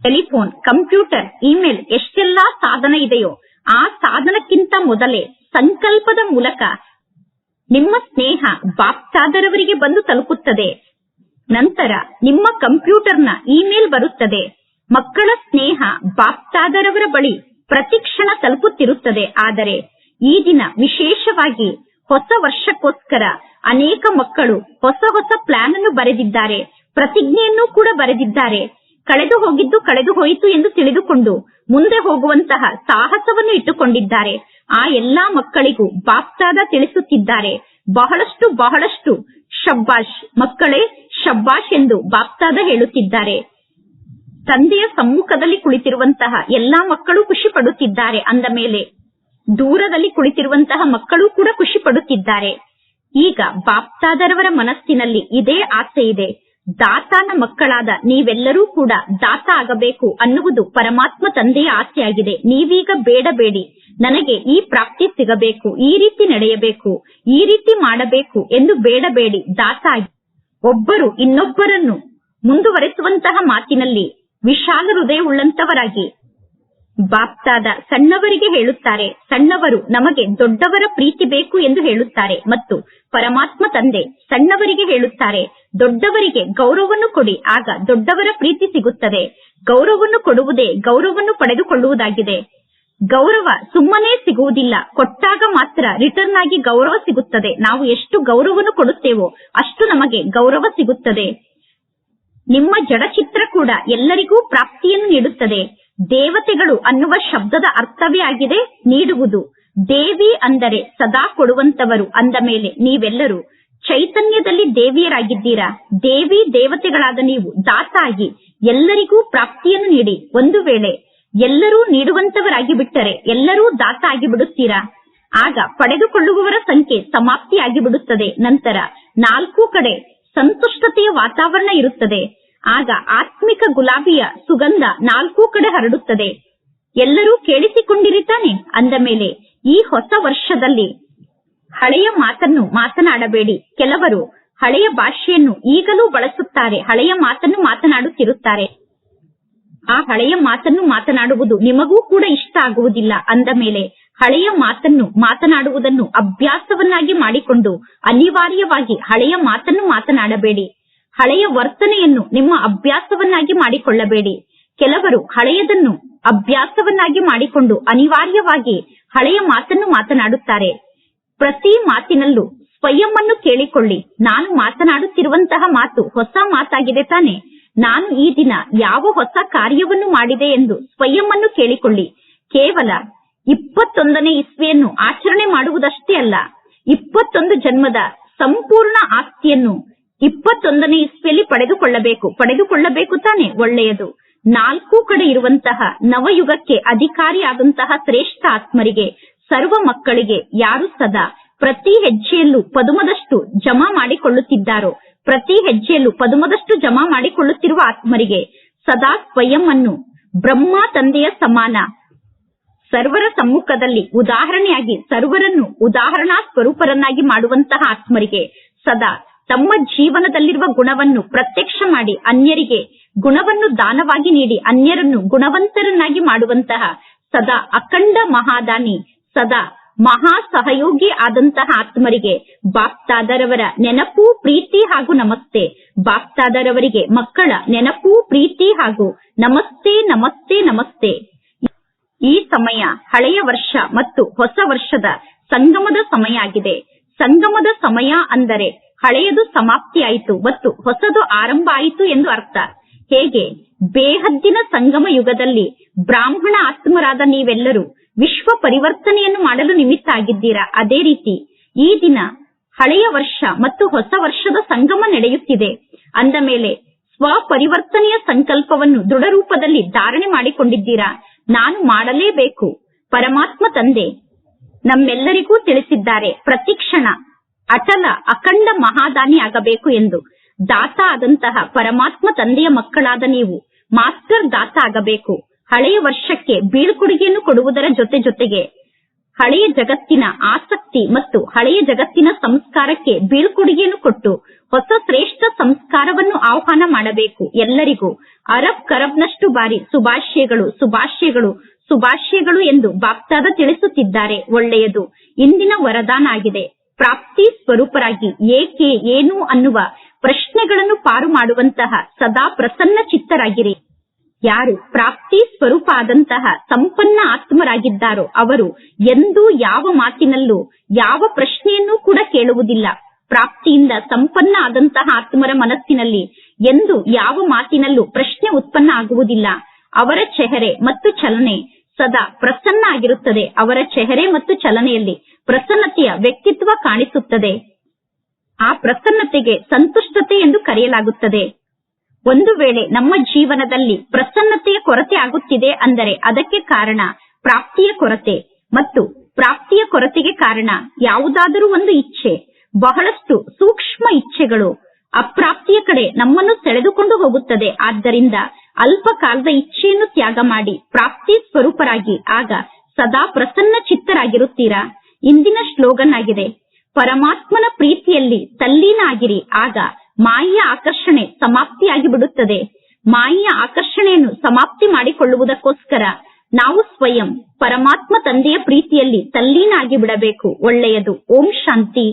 ಟೆಲಿಫೋನ್, ಕಂಪ್ಯೂಟರ್, ಇಮೇಲ್, ಎಷ್ಟೆಲ್ಲಾ ಸಾಧನ ಇದೆಯೋ ಆ ಸಾಧನಕ್ಕಿಂತ ಮೊದಲೇ ಸಂಕಲ್ಪದ ಮೂಲಕ ನಿಮ್ಮ ಸ್ನೇಹ ಬಾಪ್ತಾದರವರಿಗೆ ಬಂದು ತಲುಪುತ್ತದೆ. ನಂತರ ನಿಮ್ಮ ಕಂಪ್ಯೂಟರ್ನ ಇಮೇಲ್ ಬರುತ್ತದೆ. ಮಕ್ಕಳ ಸ್ನೇಹ ಬಾಪ್ತಾದರವರ ಬಳಿ ಪ್ರತಿಕ್ಷಣ ತಲುಪುತ್ತಿರುತ್ತದೆ. ಆದರೆ ಈ ದಿನ ವಿಶೇಷವಾಗಿ ಹೊಸ ವರ್ಷಕ್ಕೋಸ್ಕರ ಅನೇಕ ಮಕ್ಕಳು ಹೊಸ ಹೊಸ ಪ್ಲಾನ್ ಅನ್ನು ಬರೆದಿದ್ದಾರೆ. ಪ್ರತಿಜ್ಞೆಯನ್ನು ಕೂಡ ಬರೆದಿದ್ದಾರೆ. ಕಳೆದು ಹೋಗಿದ್ದು ಕಳೆದು ಹೋಯಿತು ಎಂದು ತಿಳಿದುಕೊಂಡು ಮುಂದೆ ಹೋಗುವಂತಹ ಸಾಹಸವನ್ನು ಇಟ್ಟುಕೊಂಡಿದ್ದಾರೆ. ಆ ಎಲ್ಲಾ ಮಕ್ಕಳಿಗೂ ಬಾಪ್ತಾದ ತಿಳಿಸುತ್ತಿದ್ದಾರೆ. ಬಹಳಷ್ಟು ಬಹಳಷ್ಟು ಶಬ್ಬಾಷ್ ಮಕ್ಕಳೇ ಶಬ್ಬಾಷ್ ಎಂದು ಬಾಪ್ತಾದ ಹೇಳುತ್ತಿದ್ದಾರೆ. ತಂದೆಯ ಸಮ್ಮುಖದಲ್ಲಿ ಕುಳಿತಿರುವಂತಹ ಎಲ್ಲಾ ಮಕ್ಕಳು ಖುಷಿ ಪಡುತ್ತಿದ್ದಾರೆ ಅಂದ ಮೇಲೆ ದೂರದಲ್ಲಿ ಕುಳಿತಿರುವಂತಹ ಮಕ್ಕಳು ಕೂಡ ಖುಷಿ ಪಡುತ್ತಿದ್ದಾರೆ. ಈಗ ಬಾಪ್ತಾದರವರ ಮನಸ್ಸಿನಲ್ಲಿ ಇದೇ ಆಸೆ ಇದೆ. ದಾತಾನ ಮಕ್ಕಳಾದ ನೀವೆಲ್ಲರೂ ಕೂಡ ದಾತ ಆಗಬೇಕು ಅನ್ನುವುದು ಪರಮಾತ್ಮ ತಂದೆಯ ಆಸೆಯಾಗಿದೆ. ನೀವೀಗ ಬೇಡಬೇಡಿ ನನಗೆ ಈ ಪ್ರಾಪ್ತಿ ಸಿಗಬೇಕು. ಈ ರೀತಿ ನಡೆಯಬೇಕು. ಈ ರೀತಿ ಮಾಡಬೇಕು ಎಂದು ಬೇಡಬೇಡಿ ದಾತ ಒಬ್ಬರು ಇನ್ನೊಬ್ಬರನ್ನು ಮುಂದುವರೆಸುವಂತಹ ಮಾತಿನಲ್ಲಿ ವಿಶಾಲ ಹೃದಯವುಳ್ಳಂತವರಾಗಿ ಬಾಪ್ತಾದ ಸಣ್ಣವರಿಗೆ ಹೇಳುತ್ತಾರೆ, ಸಣ್ಣವರು ನಮಗೆ ದೊಡ್ಡವರ ಪ್ರೀತಿ ಬೇಕು ಎಂದು ಹೇಳುತ್ತಾರೆ ಮತ್ತು ಪರಮಾತ್ಮ ತಂದೆ ಸಣ್ಣವರಿಗೆ ಹೇಳುತ್ತಾರೆ, ದೊಡ್ಡವರಿಗೆ ಗೌರವವನ್ನು ಕೊಡಿ, ಆಗ ದೊಡ್ಡವರ ಪ್ರೀತಿ ಸಿಗುತ್ತದೆ. ಗೌರವವನ್ನು ಕೊಡುವುದೇ ಗೌರವವನ್ನು ಪಡೆದುಕೊಳ್ಳುವುದಾಗಿದೆ. ಗೌರವ ಸುಮ್ಮನೆ ಸಿಗುವುದಿಲ್ಲ, ಕೊಟ್ಟಾಗ ಮಾತ್ರ ರಿಟರ್ನ್ ಆಗಿ ಗೌರವ ಸಿಗುತ್ತದೆ. ನಾವು ಎಷ್ಟು ಗೌರವವನ್ನು ಕೊಡುತ್ತೇವೋ ಅಷ್ಟು ನಮಗೆ ಗೌರವ ಸಿಗುತ್ತದೆ. ನಿಮ್ಮ ಜಡಚಿತ್ರ ಕೂಡ ಎಲ್ಲರಿಗೂ ಪ್ರಾಪ್ತಿಯನ್ನು ನೀಡುತ್ತದೆ. ದೇವತೆಗಳು ಅನ್ನುವ ಶಬ್ದದ ಅರ್ಥವೇ ಆಗಿದೆ ನೀಡುವುದು. ದೇವಿ ಅಂದರೆ ಸದಾ ಕೊಡುವಂತವರು ಅಂದ ಮೇಲೆ ನೀವೆಲ್ಲರೂ ಚೈತನ್ಯದಲ್ಲಿ ದೇವಿಯರಾಗಿದ್ದೀರಾ? ದೇವಿ ದೇವತೆಗಳಾದ ನೀವು ದಾತ ಆಗಿ ಎಲ್ಲರಿಗೂ ಪ್ರಾಪ್ತಿಯನ್ನು ನೀಡಿ. ಒಂದು ವೇಳೆ ಎಲ್ಲರೂ ನೀಡುವಂತವರಾಗಿ ಬಿಟ್ಟರೆ ಎಲ್ಲರೂ ದಾತ ಆಗಿ ಬಿಡುತ್ತೀರಾ ಆಗ ಪಡೆದುಕೊಳ್ಳುವವರ ಸಂಖ್ಯೆ ಸಮಾಪ್ತಿಯಾಗಿ ಬಿಡುತ್ತದೆ ನಂತರ ನಾಲ್ಕು ಕಡೆ ಸಂತುಷ್ಟತೆಯ ವಾತಾವರಣ ಇರುತ್ತದೆ. ಆಗ ಆತ್ಮಿಕ ಗುಲಾಬಿಯ ಸುಗಂಧ ನಾಲ್ಕು ಕಡೆ ಹರಡುತ್ತದೆ. ಎಲ್ಲರೂ ಕೇಳಿಸಿಕೊಂಡಿರಿ ತಾನೆ ಅಂದ ಮೇಲೆ, ಈ ಹೊಸ ವರ್ಷದಲ್ಲಿ ಹಳೆಯ ಮಾತನ್ನು ಮಾತನಾಡಬೇಡಿ. ಕೆಲವರು ಹಳೆಯ ಭಾಷೆಯನ್ನು ಈಗಲೂ ಬಳಸುತ್ತಾರೆ, ಹಳೆಯ ಮಾತನ್ನು ಮಾತನಾಡುತ್ತಿರುತ್ತಾರೆ. ಆ ಹಳೆಯ ಮಾತನ್ನು ಮಾತನಾಡುವುದು ನಿಮಗೂ ಕೂಡ ಇಷ್ಟ ಆಗುವುದಿಲ್ಲ. ಅಂದ ಮೇಲೆ, ಹಳೆಯ ಮಾತನ್ನು ಮಾತನಾಡುವುದನ್ನು ಅಭ್ಯಾಸವನ್ನಾಗಿ ಮಾಡಿಕೊಂಡು ಅನಿವಾರ್ಯವಾಗಿ ಹಳೆಯ ಮಾತನ್ನು ಮಾತನಾಡಬೇಡಿ. ಹಳೆಯ ವರ್ತನೆಯನ್ನು ನಿಮ್ಮ ಅಭ್ಯಾಸವನ್ನಾಗಿ ಮಾಡಿಕೊಳ್ಳಬೇಡಿ. ಕೆಲವರು ಹಳೆಯದನ್ನು ಅಭ್ಯಾಸವನ್ನಾಗಿ ಮಾಡಿಕೊಂಡು ಅನಿವಾರ್ಯವಾಗಿ ಹಳೆಯ ಮಾತನ್ನು ಮಾತನಾಡುತ್ತಾರೆ. ಪ್ರತಿ ಮಾತಿನಲ್ಲೂ ಸ್ವಯಂ ಕೇಳಿಕೊಳ್ಳಿ. ನಾನು ಮಾತನಾಡುತ್ತಿರುವಂತಹ ಮಾತು ಹೊಸ ಮಾತಾಗಿದೆ ತಾನೆ. ನಾನು ಈ ದಿನ ಯಾವ ಹೊಸ ಕಾರ್ಯವನ್ನು ಮಾಡಿದೆ ಎಂದು ಸ್ವಯಂ ಕೇಳಿಕೊಳ್ಳಿ. ಕೇವಲ ಇಪ್ಪತ್ತೊಂದನೇ ಇಸ್ವಿಯನ್ನು ಆಚರಣೆ ಮಾಡುವುದಷ್ಟೇ ಅಲ್ಲ, ಇಪ್ಪತ್ತೊಂದು ಜನ್ಮದ ಸಂಪೂರ್ಣ ಆಸ್ತಿಯನ್ನು ಇಪ್ಪತ್ತೊಂದನೇ ಇಸ್ವಿಯಲ್ಲಿ ಪಡೆದುಕೊಳ್ಳಬೇಕು. ಪಡೆದುಕೊಳ್ಳಬೇಕು ತಾನೆ? ಒಳ್ಳೆಯದು. ನಾಲ್ಕು ಕಡೆ ಇರುವಂತಹ ನವಯುಗಕ್ಕೆ ಅಧಿಕಾರಿಯಾದಂತಹ ಶ್ರೇಷ್ಠ ಆತ್ಮರಿಗೆ, ಸರ್ವ ಮಕ್ಕಳಿಗೆ, ಯಾರು ಸದಾ ಪ್ರತಿ ಹೆಜ್ಜೆಯಲ್ಲೂ ಪದುಮದಷ್ಟು ಜಮಾ ಮಾಡಿಕೊಳ್ಳುತ್ತಿದ್ದಾರೋ, ಪ್ರತಿ ಹೆಜ್ಜೆಯಲ್ಲೂ ಪದುಮದಷ್ಟು ಜಮಾ ಮಾಡಿಕೊಳ್ಳುತ್ತಿರುವ ಆತ್ಮರಿಗೆ ಸದಾ ಸ್ವಯಂ ಅನ್ನು ಬ್ರಹ್ಮ ತಂದೆಯ ಸಮಾನ ಸರ್ವರ ಸಮ್ಮುಖದಲ್ಲಿ ಉದಾಹರಣೆಯಾಗಿ ಸರ್ವರನ್ನು ಉದಾಹರಣಾ ಸ್ವರೂಪರನ್ನಾಗಿ ಮಾಡುವಂತಹ ಆತ್ಮರಿಗೆ ಸದಾ ತಮ್ಮ ಜೀವನದಲ್ಲಿರುವ ಗುಣವನ್ನು ಪ್ರತ್ಯಕ್ಷ ಮಾಡಿ ಅನ್ಯರಿಗೆ ಗುಣವನ್ನು ದಾನವಾಗಿ ನೀಡಿ ಅನ್ಯರನ್ನು ಗುಣವಂತರನ್ನಾಗಿ ಮಾಡುವಂತಹ ಸದಾ ಅಖಂಡ ಮಹಾದಾನಿ, ಸದಾ ಮಹಾ ಸಹಯೋಗಿ ಆದಂತಹ ಆತ್ಮರಿಗೆ ಬಾಪ್ತಾದರವರ ನೆನಪು, ಪ್ರೀತಿ ಹಾಗೂ ನಮಸ್ತೆ. ಬಾಪ್ತಾದರವರಿಗೆ ಮಕ್ಕಳ ನೆನಪು, ಪ್ರೀತಿ ಹಾಗೂ ನಮಸ್ತೆ ನಮಸ್ತೆ ನಮಸ್ತೆ. ಈ ಸಮಯ ಹಳೆಯ ವರ್ಷ ಮತ್ತು ಹೊಸ ವರ್ಷದ ಸಂಗಮದ ಸಮಯ ಆಗಿದೆ. ಸಂಗಮದ ಸಮಯ ಅಂದರೆ ಹಳೆಯದು ಸಮಾಪ್ತಿಯಾಯಿತು ಮತ್ತು ಹೊಸದು ಆರಂಭ ಆಯಿತು ಎಂದು ಅರ್ಥ. ಹೇಗೆ? ಬೇಹದ್ದಿನ ಸಂಗಮ ಯುಗದಲ್ಲಿ ಬ್ರಾಹ್ಮಣ ಆತ್ಮರಾದ ನೀವೆಲ್ಲರೂ ವಿಶ್ವ ಪರಿವರ್ತನೆಯನ್ನು ಮಾಡಲು ನಿಮಿತ್ತ ಆಗಿದ್ದೀರಾ ಅದೇ ರೀತಿ, ಈ ದಿನ ಹಳೆಯ ವರ್ಷ ಮತ್ತು ಹೊಸ ವರ್ಷದ ಸಂಗಮ ನಡೆಯುತ್ತಿದೆ. ಅಂದ ಮೇಲೆ ಸ್ವ ಪರಿವರ್ತನೆಯ ಸಂಕಲ್ಪವನ್ನು ದೃಢ ರೂಪದಲ್ಲಿ ಧಾರಣೆ ಮಾಡಿಕೊಂಡಿದ್ದೀರಾ? ನಾನು ಮಾಡಲೇಬೇಕು. ಪರಮಾತ್ಮ ತಂದೆ, ನಮ್ಮೆಲ್ಲರಿಗೂ ತಿಳಿಸಿದ್ದಾರೆ. ಪ್ರತಿಕ್ಷಣ ಅಟಲ ಅಖಂಡ ಮಹಾದಾನಿ ಆಗಬೇಕು ಎಂದು. ದಾತ ಆದಂತಹ ಪರಮಾತ್ಮ ತಂದೆಯ ಮಕ್ಕಳಾದ ನೀವು ಮಾಸ್ಟರ್ ದಾತ ಆಗಬೇಕು. ಹಳೆಯ ವರ್ಷಕ್ಕೆ ಬೀಳ್ಕೊಡುಗೆಯನ್ನು ಕೊಡುವುದರ ಜೊತೆ ಜೊತೆಗೆ ಹಳೆಯ ಜಗತ್ತಿನ ಆಸಕ್ತಿ ಮತ್ತು ಹಳೆಯ ಜಗತ್ತಿನ ಸಂಸ್ಕಾರಕ್ಕೆ ಬೀಳ್ಕೊಡುಗೆಯನ್ನು ಕೊಟ್ಟು ಹೊಸ ಶ್ರೇಷ್ಠ ಸಂಸ್ಕಾರವನ್ನು ಆಹ್ವಾನ ಮಾಡಬೇಕು. ಎಲ್ಲರಿಗೂ ಅರಬ್ ಕರಬ್ನಷ್ಟು ಬಾರಿ ಸುಭಾಷ್ಯಗಳು ಸುಭಾಷ್ಯಗಳು ಸುಭಾಷ್ಯಗಳು ಎಂದು ಬಾಪ್ತಾದ ತಿಳಿಸುತ್ತಿದ್ದಾರೆ. ಒಳ್ಳೆಯದು. ಇಂದಿನ ವರದಾನ ಆಗಿದೆ. ಪ್ರಾಪ್ತಿ ಸ್ವರೂಪರಾಗಿ ಏಕೆ ಏನು ಅನ್ನುವ ಪ್ರಶ್ನೆಗಳನ್ನು ಪಾರು ಮಾಡುವಂತಹ ಸದಾ ಪ್ರಸನ್ನ ಚಿತ್ತರಾಗಿರಿ. ಯಾರು ಪ್ರಾಪ್ತಿ ಸ್ವರೂಪ ಆದಂತಹ ಸಂಪನ್ನ ಆತ್ಮರಾಗಿದ್ದಾರೋ ಅವರು ಎಂದೂ ಯಾವ ಮಾತಿನಲ್ಲೂ ಯಾವ ಪ್ರಶ್ನೆಯನ್ನೂ ಕೂಡ ಕೇಳುವುದಿಲ್ಲ. ಪ್ರಾಪ್ತಿಯಿಂದ ಸಂಪನ್ನ ಆದಂತಹ ಆತ್ಮರ ಮನಸ್ಸಿನಲ್ಲಿ ಎಂದು ಯಾವ ಮಾತಿನಲ್ಲೂ ಪ್ರಶ್ನೆ ಉತ್ಪನ್ನ ಆಗುವುದಿಲ್ಲ. ಅವರ ಚೆಹರೆ ಮತ್ತು ಚಲನೆ ಸದಾ ಪ್ರಸನ್ನ ಆಗಿರುತ್ತದೆ ಅವರ ಚೆಹರೆ ಮತ್ತು ಚಲನೆಯಲ್ಲಿ ಪ್ರಸನ್ನತೆಯ ವ್ಯಕ್ತಿತ್ವ ಕಾಣಿಸುತ್ತದೆ. ಆ ಪ್ರಸನ್ನತೆಗೆ ಸಂತುಷ್ಟತೆ ಎಂದು ಕರೆಯಲಾಗುತ್ತದೆ. ಒಂದು ವೇಳೆ ನಮ್ಮ ಜೀವನದಲ್ಲಿ ಪ್ರಸನ್ನತೆಯ ಕೊರತೆ ಆಗುತ್ತಿದೆ ಅಂದರೆ ಅದಕ್ಕೆ ಕಾರಣ ಪ್ರಾಪ್ತಿಯ ಕೊರತೆ ಮತ್ತು ಪ್ರಾಪ್ತಿಯ ಕೊರತೆಗೆ ಕಾರಣ ಯಾವುದಾದರೂ ಒಂದು ಇಚ್ಛೆ, ಬಹಳಷ್ಟು ಸೂಕ್ಷ್ಮ ಇಚ್ಛೆಗಳು ಅಪ್ರಾಪ್ತಿಯ ಕಡೆ ನಮ್ಮನ್ನು ಸೆಳೆದುಕೊಂಡು ಹೋಗುತ್ತದೆ. ಆದ್ದರಿಂದ ಅಲ್ಪ ಕಾಲದ ಇಚ್ಛೆಯನ್ನು ತ್ಯಾಗ ಮಾಡಿ ಪ್ರಾಪ್ತಿ ಸ್ವರೂಪರಾಗಿ ಆಗ ಸದಾ ಪ್ರಸನ್ನ ಚಿತ್ತರಾಗಿರುತ್ತೀರಾ ಇಂದಿನ ಸ್ಲೋಗನ್ ಆಗಿದೆ ಪರಮಾತ್ಮನ ಪ್ರೀತಿಯಲ್ಲಿ ತಲ್ಲೀನ ಆಗಿರಿ ಆಗ ಮಾಯಿಯ ಆಕರ್ಷಣೆ ಸಮಾಪ್ತಿಯಾಗಿ ಬಿಡುತ್ತದೆ ಮಾಯೆಯ ಆಕರ್ಷಣೆಯನ್ನು ಸಮಾಪ್ತಿ ಮಾಡಿಕೊಳ್ಳುವುದಕ್ಕೋಸ್ಕರ ನಾವು ಸ್ವಯಂ ಪರಮಾತ್ಮ ತಂದೆಯ ಪ್ರೀತಿಯಲ್ಲಿ ತಲ್ಲೀನ ಆಗಿ ಬಿಡಬೇಕು ಒಳ್ಳೆಯದು. ಓಂ ಶಾಂತಿ.